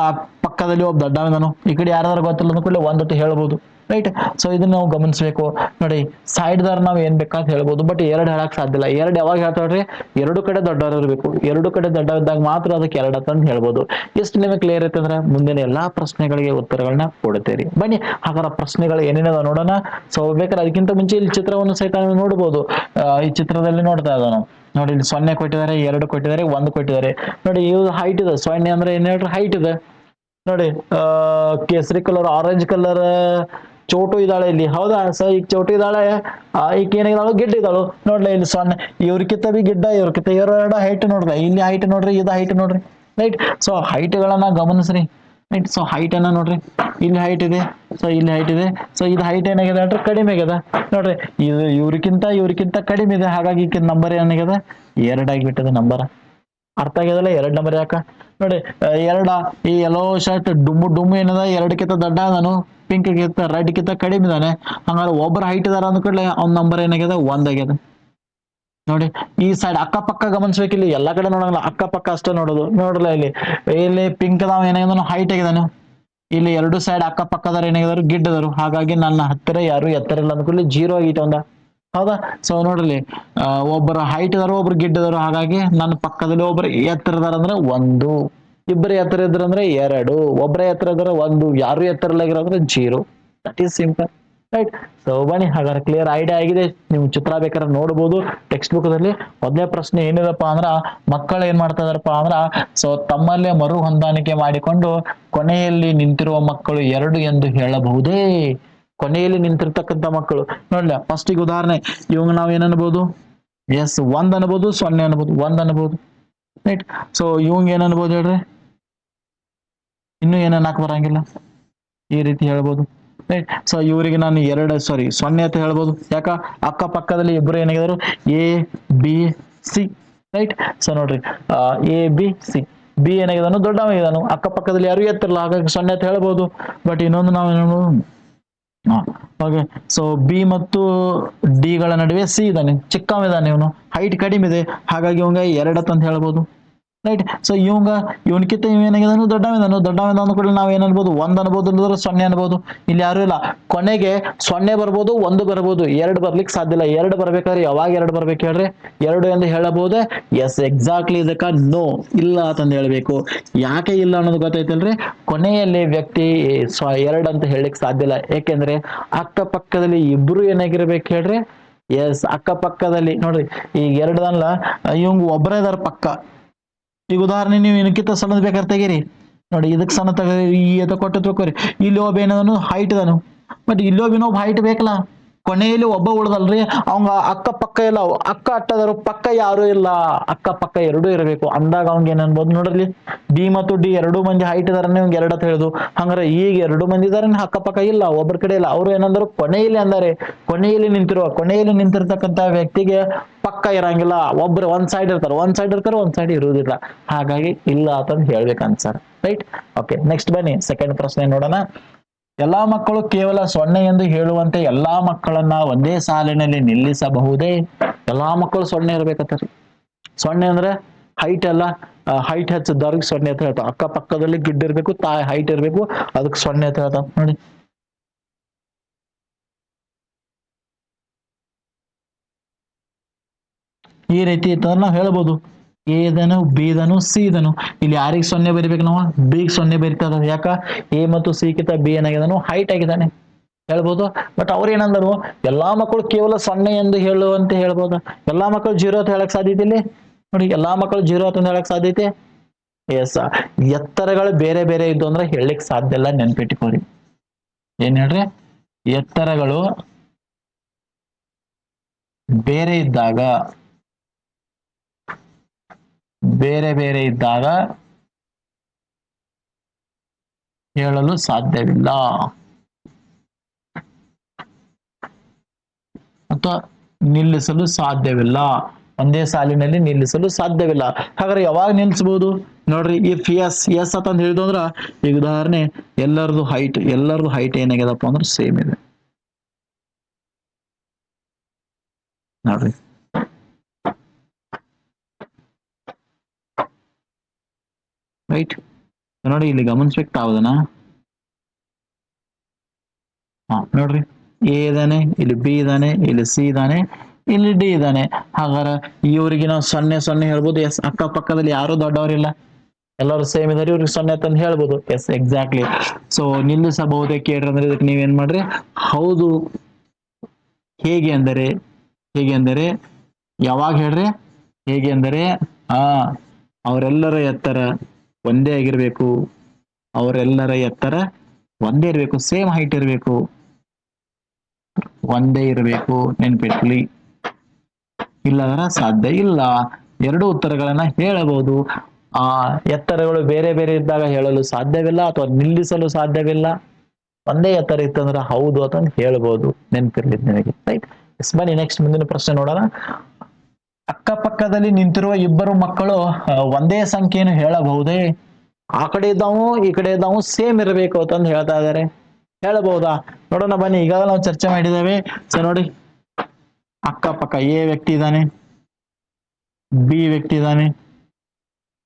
ಪಕ್ಕದಲ್ಲಿ ಒಬ್ಬ ದೊಡ್ಡವನು ಈ ಕಡೆ ಯಾರಾದ್ರೂ ಗೊತ್ತಿಲ್ಲ ಅಂದ್ಕೊಳ್ಳಿ ಒಂದೊತ್ತು ಹೇಳ್ಬೋದು. ರೈಟ್ ಸೊ ಇದನ್ನ ನಾವು ಗಮನಿಸ್ಬೇಕು. ನೋಡಿ ಸೈಡ್ ನಾವು ಏನ್ ಬೇಕಂತ ಹೇಳ್ಬೋದು ಬಟ್ ಎರಡು ಹೇಳಕ್ ಸಾಧ್ಯ ಇಲ್ಲ. ಎರಡು ಯಾವಾಗ ಹೇಳ್ತಾವ್ರಿ? ಎರಡು ಕಡೆ ದೊಡ್ಡವರು ಇರಬೇಕು. ಎರಡು ಕಡೆ ದೊಡ್ಡವಿದ್ದಾಗ ಮಾತ್ರ ಅದಕ್ಕೆ ಎರಡು ಅಂತ ಹೇಳ್ಬೋದು. ಎಷ್ಟು ನಿಮಗೆ ಕ್ಲಿಯರ್ ಐತೆ ಅಂದ್ರೆ, ಮುಂದಿನ ಎಲ್ಲಾ ಪ್ರಶ್ನೆಗಳಿಗೆ ಉತ್ತರಗಳನ್ನ ಕೊಡುತ್ತೀರಿ. ಬನ್ನಿ ಹಾಗಾದ್ರೆ ಪ್ರಶ್ನೆಗಳು ಏನೇನದ ನೋಡೋಣ. ಸೊ ಬೇಕಾದ್ರೆ ಅದಕ್ಕಿಂತ ಮುಂಚೆ ಇಲ್ಲಿ ಚಿತ್ರವನ್ನು ಸಹಿತ ನಾವು ನೋಡಬಹುದು ಈ ಚಿತ್ರದಲ್ಲಿ ನೋಡ್ತಾ ಇದ್ದಾವೆ ನಾವು. ನೋಡಿ, ಇಲ್ಲಿ ಸೊನ್ನೆ ಕೊಟ್ಟಿದ್ದಾರೆ, ಎರಡು ಕೊಟ್ಟಿದ್ದಾರೆ, ಒಂದು ಕೊಟ್ಟಿದ್ದಾರೆ. ನೋಡಿ ಇವ್ ಹೈಟ್ ಇದೆ. ಸೊನ್ನೆ ಅಂದ್ರೆ ಏನ್ ಹೇಳ್ರಿ? ಹೈಟ್ ಇದೆ. ನೋಡಿ ಕೇಸರಿ ಕಲರ್ ಆರೆಂಜ್ ಕಲರ್ ಚೋಟು ಇದ್ದಾಳೆ ಇಲ್ಲಿ. ಹೌದಾ? ಸರ್ ಈಗ ಚೋಟು ಇದ್ದಾಳೆ. ಆ, ಈಕೆ ಏನಾಗಿದ್ದಾಳು? ಗಿಡ್ಡ ಇದ್ದಾಳು. ನೋಡ್ಲಿ ಇಲ್ಲಿ ಸೊನ್ನೆ ಇವ್ರಕಿಂತ ಬಿ ಗಿಡ್ಡ ಇವ್ರಕಿಂತ ಎರಡು ಹೈಟ್ ನೋಡ್ರಿ ಇಲ್ಲಿ ಹೈಟ್ ನೋಡ್ರಿ ಇದು ಹೈಟ್ ನೋಡ್ರಿ. ರೈಟ್ ಸೊ ಹೈಟ್ಗಳನ್ನ ಗಮನಿಸ್ರಿ. ರೈಟ್ ಸೊ ಹೈಟ್ ಅನ್ನ ನೋಡ್ರಿ. ಇಲ್ಲಿ ಹೈಟ್ ಇದೆ. ಸೊ ಇಲ್ಲಿ ಹೈಟ್ ಇದೆ. ಸೊ ಇದು ಹೈಟ್ ಏನಾಗಿದೆ ಅಂದ್ರೆ ಕಡಿಮೆ ಆಗ್ಯದ. ನೋಡ್ರಿ ಇದು ಇವ್ರಕ್ಕಿಂತ ಇವ್ರಕ್ಕಿಂತ ಕಡಿಮೆ ಇದೆ. ಹಾಗಾಗಿ ನಂಬರ್ ಏನಾಗ್ಯದ? ಎರಡಾಗಿಬಿಟ್ಟದ ನಂಬರ್ ಅರ್ಥ ಆಗ್ಯದಲ್ಲ? ಎರಡ್ ನಂಬರ್ ಯಾಕ? ನೋಡಿ ಎರಡ, ಈ ಎಲ್ಲೋ ಶರ್ಟ್ ಡುಮ್ಮು ಡುಮ್ಮು ಏನದ? ಎರಡಕ್ಕಿಂತ ದೊಡ್ಡ ಅದಾನು ಪಿಂಕ್ ಕಿತ್ತ ರೆಡ್ ಕಿತ್ತ ಕಡಿಮೆ ಇದಾನೆ. ಹಂಗಾರೆ ಒಬ್ಬರ ಹೈಟ್ ಇದಾರ ಅಂದ್ಕೂಡ್ಲೆ ಅವ್ನ ನಂಬರ್ ಏನಾಗ್ಯದ? ಒಂದ್ ಆಗ್ಯದ. ನೋಡಿ, ಈ ಸೈಡ್ ಅಕ್ಕಪಕ್ಕ ಗಮನಿಸ್ಬೇಕು ಇಲ್ಲಿ ಎಲ್ಲಾ ಕಡೆ ನೋಡಂಗಿಲ್ಲ, ಅಕ್ಕಪಕ್ಕ ಅಷ್ಟೇ ನೋಡೋದು. ನೋಡಲ್ಲ ಇಲ್ಲಿ ಇಲ್ಲಿ ಪಿಂಕ್ ಅದಾವ ಏನಾಗ್ಯದನು ಹೈಟ್ ಆಗಿದಾನು ಇಲ್ಲಿ ಎರಡು ಸೈಡ್ ಅಕ್ಕಪಕ್ಕದವ್ರು ಏನಾಗಿದಾರು ಗಿಡ್ಡದರು ಹಾಗಾಗಿ ನನ್ನ ಹತ್ತಿರ ಯಾರು ಎತ್ತರ ಇಲ್ಲ ಅಂದ್ಕೊಳ್ಳಿ ಜೀರೋ ಆಗಿತ್ತು ಒಂದ. ಹೌದಾ? ಸೊ ನೋಡ್ರಿ ಒಬ್ಬರ ಹೈಟ್ ಇದಾರು ಒಬ್ರು ಗಿಡ್ಡದರು ಹಾಗಾಗಿ ನನ್ನ ಪಕ್ಕದಲ್ಲಿ ಒಬ್ರು ಎತ್ತರದಾರ ಅಂದ್ರೆ ಒಂದು, ಇಬ್ಬರು ಎತ್ತರ ಇದ್ರ ಅಂದ್ರೆ ಎರಡು ಒಬ್ಬರೇ ಎತ್ತರ ಇದ್ರೆ ಒಂದು, ಯಾರು ಎತ್ತರ ಇಲ್ಲಾಗಿರೋದ್ರೆ zero. That is simple right so ಬನ್ನಿ, ಹಾಗಾದ್ರೆ ಕ್ಲಿಯರ್ ಐಡಿಯಾ ಆಗಿದೆ. ನೀವು ಚಿತ್ರ ಬೇಕಾದ್ರೆ ನೋಡಬಹುದು ಟೆಕ್ಸ್ಟ್ ಬುಕ್ ದಲ್ಲಿ ಮೊದಲನೇ ಪ್ರಶ್ನೆ ಏನಿದಪ್ಪ ಅಂದ್ರ, ಮಕ್ಕಳು ಏನ್ ಮಾಡ್ತಾ ಇದಾರಪ್ಪ ಅಂದ್ರ ಸೊ ತಮ್ಮಲ್ಲೇ ಮರು ಹೊಂದಾಣಿಕೆ ಮಾಡಿಕೊಂಡು ಕೊನೆಯಲ್ಲಿ ನಿಂತಿರುವ ಮಕ್ಕಳು ಎರಡು ಎಂದು ಹೇಳಬಹುದೇ? ಕೊನೆಯಲ್ಲಿ ನಿಂತಿರ್ತಕ್ಕಂಥ ಮಕ್ಕಳು. ನೋಡ್ಲ ಫಸ್ಟ್ ಈಗ ಉದಾಹರಣೆ, ಇವಂಗ ನಾವ್ ಏನ್ ಅನ್ಬೋದು? ಎಸ್ ಒಂದ್ ಅನ್ಬೋದು, ಸೊನ್ನೆ ಅನ್ಬೋದು, ಒಂದ್ ಅನ್ಬೋದು. ರೈಟ್ ಸೊ ಇವಂಗ ಏನ್ ಅನ್ಬೋದು ಹೇಳ್ರಿ? ಇನ್ನು ಏನನ್ನಾಕ್ ಬರಂಗಿಲ್ಲ? ಈ ರೀತಿ ಹೇಳ್ಬೋದು. ರೈಟ್ ಸೊ ಇವರಿಗೆ ನಾನು ಎರಡು ಸಾರಿ ಸೊನ್ನೆ ಅಂತ ಹೇಳ್ಬೋದು. ಯಾಕ? ಅಕ್ಕ ಪಕ್ಕದಲ್ಲಿ ಇಬ್ರು ಏನಾಗಿದ್ರು? A B C right so ನೋಡ್ರಿ ಎ ಬಿ ಸಿ ಬಿ ಏನಾಗಿದಾನು ದೊಡ್ಡವ ಅಕ್ಕ ಪಕ್ಕದಲ್ಲಿ ಯಾರು ಎತ್ತಿರಲ್ಲ ಹಾಗಾಗಿ ಸೊನ್ನೆ ಅಂತ ಹೇಳ್ಬೋದು. ಬಟ್ ಇನ್ನೊಂದು ನಾವು ಏನು ಓಕೆ ಸೊ ಬಿ ಮತ್ತು ಡಿಗಳ ನಡುವೆ ಸಿ ಇದ್ದಾನೆ. ಚಿಕ್ಕವಿದಾನೆ ಇವನು. ಹೈಟ್ ಕಡಿಮೆ ಇದೆ. ಹಾಗಾಗಿ ಇವಂಗ ಎರಡತ್ ಅಂತ ಹೇಳ್ಬೋದು. ರೈಟ್ ಸೊ ಇವಂಗ, ಇವನ್ಕಿಂತ ಇವ ಏನಾಗಿದಾನು ದೊಡ್ಡವಿದಾನು ದೊಡ್ಡವಿದ ಅಂದ ಕೂಡ ನಾವ್ ಏನ್ ಅನ್ಬೋದು? ಒಂದ್ ಅನ್ಬೋದು ಅಂದ್ರೆ ಸೊನ್ನೆ ಅನ್ಬೋದು. ಇಲ್ಲಿ ಯಾರು ಇಲ್ಲ. ಕೊನೆಗೆ ಸೊನ್ನೆ ಬರ್ಬೋದು, ಒಂದು ಬರ್ಬೋದು. ಎರಡು ಬರ್ಲಿಕ್ಕೆ ಸಾಧ್ಯ ಇಲ್ಲ. ಎರಡು ಬರ್ಬೇಕಾದ್ರೆ ಯಾವಾಗ ಎರಡು ಬರ್ಬೇಕು ಹೇಳ್ರಿ? ಎರಡು ಎಂದು ಹೇಳಬಹುದು? ಎಸ್ ಎಕ್ಸಾಕ್ಟ್ಲಿ ಇದಕ್ಕ ನೋ ಇಲ್ಲ ಅಂತಂದು ಹೇಳ್ಬೇಕು. ಯಾಕೆ ಇಲ್ಲ ಅನ್ನೋದು ಗೊತ್ತೈತಲ್ರಿ ಕೊನೆಯಲ್ಲಿ ವ್ಯಕ್ತಿ ಎರಡು ಅಂತ ಹೇಳಲಿಕ್ಕೆ ಸಾಧ್ಯ ಇಲ್ಲ. ಯಾಕೆಂದ್ರೆ ಅಕ್ಕಪಕ್ಕದಲ್ಲಿ ಇಬ್ರು ಏನಾಗಿರ್ಬೇಕು ಹೇಳ್ರಿ? ಎಸ್ ಅಕ್ಕಪಕ್ಕದಲ್ಲಿ ನೋಡ್ರಿ, ಈಗ ಎರಡದಲ್ಲ, ಇವಂಗ ಒಬ್ಬರೇ ಇದಾರ ಪಕ್ಕ. ಈಗ ಉದಾಹರಣೆ, ನೀವು ಏನಕ್ಕಿಂತ ಸಣ್ಣದ್ ಬೇಕಾದ್ರೆ ತೆಗೀರಿ. ನೋಡಿ, ಇದಕ್ಕೆ ಸಣ್ಣ ತಗ ಈ ಅಂತ ಕೊಟ್ಟು ತಗೋರಿ ಇಲ್ಲಿ ಒಬ್ಬ ಏನದನು? ಹೈಟ್ ಅದನು ಬಟ್ ಇಲ್ಲೊಬ್ಬ ಇನ್ನೊಬ್ಬ ಹೈಟ್ ಬೇಕಲ್ಲ. ಕೊನೆಯಲ್ಲಿ ಒಬ್ಬ ಉಳ್ದಲ್ರಿ? ಅವಂಗ ಅಕ್ಕ ಪಕ್ಕ ಇಲ್ಲ, ಅಕ್ಕ ಅಟ್ಟದರು ಪಕ್ಕ ಯಾರು ಇಲ್ಲ. ಅಕ್ಕ ಪಕ್ಕ ಎರಡೂ ಇರಬೇಕು. ಅಂದಾಗ ಅವಂಗ ಏನ್ ಅನ್ಬೋದು ನೋಡ್ರಿ? ಬಿ ಮತ್ತು ಡಿ ಎರಡು ಮಂದಿ ಹೈಟ್ ಇದಾರನೆ ಇವಂಗ ಎರಡ ತಿಳಿದು ಹಂಗಾರೆ ಈಗ ಎರಡು ಮಂದಿ ಇದಾರೆ ಅಕ್ಕ ಪಕ್ಕ ಇಲ್ಲ ಒಬ್ಬರ ಕಡೆ ಇಲ್ಲ. ಅವ್ರು ಏನಂದ್ರು ಕೊನೆಯಲ್ಲಿ ಅಂದಾರೆ, ಕೊನೆಯಲ್ಲಿ ನಿಂತಿರುವ, ಕೊನೆಯಲ್ಲಿ ನಿಂತಿರ್ತಕ್ಕಂತ ವ್ಯಕ್ತಿಗೆ ಪಕ್ಕ ಇರಂಗಿಲ್ಲ. ಒಬ್ರು ಒಂದ್ ಸೈಡ್ ಇರ್ತಾರೆ. ಒಂದ್ ಸೈಡ್ ಇರ್ತಾರೆ, ಒಂದ್ ಸೈಡ್ ಇರುವುದಿಲ್ಲ. ಹಾಗಾಗಿ ಇಲ್ಲ ಅಂತಂದ್ ಹೇಳ್ಬೇಕು ಅನ್ಸರ್ ರೈಟ್ ಓಕೆ ನೆಕ್ಸ್ಟ್ ಬನ್ನಿ. ಸೆಕೆಂಡ್ ಪ್ರಶ್ನೆ ನೋಡೋಣ. ಎಲ್ಲಾ ಮಕ್ಕಳು ಕೇವಲ ಸೊನ್ನೆ ಎಂದು ಹೇಳುವಂತೆ ಎಲ್ಲಾ ಮಕ್ಕಳನ್ನ ಒಂದೇ ಸಾಲಿನಲ್ಲಿ ನಿಲ್ಲಿಸಬಹುದೇ? ಎಲ್ಲಾ ಮಕ್ಕಳು ಸೊನ್ನೆ ಇರ್ಬೇಕತ್ತರಿ ಸೊನ್ನೆ ಅಂದ್ರೆ ಹೈಟ್ ಎಲ್ಲ ಹೈಟ್ ಹೆಚ್ಚಿದ್ದವ್ರಿಗೆ ಸೊನ್ನೆ ಅಂತ ಹೇಳ್ತಾವ ಅಕ್ಕ ಪಕ್ಕದಲ್ಲಿ ಗಿಡ್ಡ ಇರ್ಬೇಕು ತಾ ಹೈಟ್ ಇರ್ಬೇಕು ಅದಕ್ಕೆ ಸೊನ್ನೆ ಅಂತ ಹೇಳ್ತಾವ ನೋಡಿ. ಈ ರೀತಿ ಇತ್ತಂದ್ರೆ ನಾವು ಹೇಳ್ಬೋದು. ಎ ಬೀದನು, ಸೀದನು. ಇಲ್ಲಿ ಯಾರಿಗೆ ಸೊನ್ನೆ ಬರಿಬೇಕು ನಾವು. ಬಿಗ್ ಸೊನ್ನೆ ಬರಿತದ. ಯಾಕ? ಎ ಮತ್ತು ಸಿ ಬಿ ಏನಾಗಿದಾನು ಹೈಟ್ ಆಗಿದ್ದಾನೆ. ಹೇಳ್ಬೋದು? ಬಟ್ ಅವ್ರು ಏನಂದರು ಎಲ್ಲಾ ಮಕ್ಕಳು ಕೇವಲ ಸೊನ್ನೆ ಎಂದು ಹೇಳುವಂತ ಹೇಳ್ಬೋದು. ಎಲ್ಲಾ ಮಕ್ಕಳು ಜೀರೋ ಅಂತ ಹೇಳಕ್ ಸಾಧ್ಯತೆ ಇಲ್ಲಿ? ನೋಡಿ, ಎಲ್ಲಾ ಮಕ್ಕಳು ಜೀರೋ ಅಂತ ಹೇಳಕ್ ಸಾಧ್ಯತೆ ಎಸ್ ಎತ್ತರಗಳು ಬೇರೆ ಬೇರೆ ಇದ್ದು ಅಂದ್ರೆ ಹೇಳಲಿಕ್ಕೆ ಸಾಧ್ಯ ಇಲ್ಲ. ನೆನ್ಪಿಟ್ಕೊಳ್ಳಿ. ಏನ್ ಹೇಳ್ರಿ? ಎತ್ತರಗಳು ಬೇರೆ ಇದ್ದಾಗ ಬೇರೆ ಬೇರೆ ಇದ್ದಾಗ ಹೇಳಲು ಸಾಧ್ಯವಿಲ್ಲ. ಅಥವಾ ನಿಲ್ಲಿಸಲು ಸಾಧ್ಯವಿಲ್ಲ. ಒಂದೇ ಸಾಲಿನಲ್ಲಿ ನಿಲ್ಲಿಸಲು ಸಾಧ್ಯವಿಲ್ಲ. ಹಾಗಾದ್ರೆ ಯಾವಾಗ ನಿಲ್ಲಿಸಬಹುದು? ನೋಡ್ರಿ ಇಫ್ ಎಸ್ ಎಸ್ ಅಂತ ಹೇಳಿದ್ರು ಅಂದ್ರ ಈಗ ಉದಾಹರಣೆ, ಎಲ್ಲರದು ಹೈಟ್ ಎಲ್ಲರದು ಹೈಟ್ ಏನಾಗ್ಯದಪ್ಪ ಅಂದ್ರೆ ಸೇಮ್ ಇದೆ. ನೋಡ್ರಿ. ರೈಟ್ ನೋಡಿ ಇಲ್ಲಿ ಗಮನಿಸ್ಬೇಕು ತಾವದನ ಹಾ, ನೋಡ್ರಿ. ಎ ಇದಾನೆ, ಇಲ್ಲಿ ಬಿ ಇದಾನೆ, ಇಲ್ಲಿ ಸಿ ಇದಾನೆ, ಇಲ್ಲಿ ಡಿ ಇದಾನೆ. ಹಾಗಾದ್ರೆ ಇವರಿಗೆ ನಾವು ಸೊನ್ನೆ ಸೊನ್ನೆ ಹೇಳ್ಬೋದು. ಎಸ್, ಅಕ್ಕಪಕ್ಕದಲ್ಲಿ ಯಾರು ದೊಡ್ಡವರಿಲ್ಲ. ಎಲ್ಲರೂ ಸೇಮ್ ಇದಾರೆ, ಇವ್ರಿಗೆ ಸೊನ್ನೆ ಅಂತ ಹೇಳ್ಬೋದು. S, exactly. ಸೊ ನಿಲ್ಲಿಸಬಹುದೇ ಕೇಳ್ರಿ ಅಂದ್ರೆ ಇದಕ್ಕೆ ನೀವೇನ್ ಮಾಡ್ರಿ? ಹೌದು. ಹೇಗೆ ಅಂದರೆ ಹೇಗೆ ಅಂದರೆ, ಯಾವಾಗ ಹೇಳ್ರಿ? ಹೇಗೆ ಅಂದರೆ, ಆ, ಅವರೆಲ್ಲರ ಎತ್ತರ. ಒಂದೇ ಆಗಿರಬೇಕು, ಅವರೆಲ್ಲರ ಎತ್ತರ ಒಂದೇ ಇರಬೇಕು ಸೇಮ್ ಹೈಟ್ ಇರಬೇಕು. ಒಂದೇ ಇರಬೇಕು ನೆನ್ಪಿಟ್ಲಿ ಇಲ್ಲದರ ಸಾಧ್ಯ ಇಲ್ಲ. ಎರಡು ಉತ್ತರಗಳನ್ನ ಹೇಳಬಹುದು. ಆ ಎತ್ತರಗಳು ಬೇರೆ ಬೇರೆ ಇದ್ದಾಗ ಹೇಳಲು ಸಾಧ್ಯವಿಲ್ಲ ಅಥವಾ ನಿಲ್ಲಿಸಲು ಸಾಧ್ಯವಿಲ್ಲ. ಒಂದೇ ಎತ್ತರ ಇತ್ತಂದ್ರೆ ಹೌದು ಅಂತ ಹೇಳ್ಬೋದು ನೆನ್ಪಿರ್ಲಿ ನಿನಗೆ. ರೈಟ್ ಬನ್ನಿ ನೆಕ್ಸ್ಟ್ ಮುಂದಿನ ಪ್ರಶ್ನೆ ನೋಡೋಣ. ಅಕ್ಕಪಕ್ಕದಲ್ಲಿ ನಿಂತಿರುವ ಇಬ್ಬರು ಮಕ್ಕಳು ಒಂದೇ ಸಂಖ್ಯೆಯನ್ನು ಹೇಳಬಹುದೇ? ಆ ಕಡೆ ಇದ್ದಾವು, ಈ ಕಡೆ ಇದ್ದಾವು, ಸೇಮ್ ಇರಬೇಕು ಅಂತಂದು ಹೇಳ್ತಾ ಇದ್ದಾರೆ. ಹೇಳಬಹುದಾ? ನೋಡೋಣ, ಬನ್ನಿ, ಈಗಾಗಲೇ ನಾವು ಚರ್ಚೆ ಮಾಡಿದ್ದೇವೆ. ಸೊ ನೋಡಿ. ಅಕ್ಕಪಕ್ಕ ಎ ವ್ಯಕ್ತಿ ಇದ್ದಾನೆ, ಬಿ ವ್ಯಕ್ತಿ ಇದ್ದಾನೆ,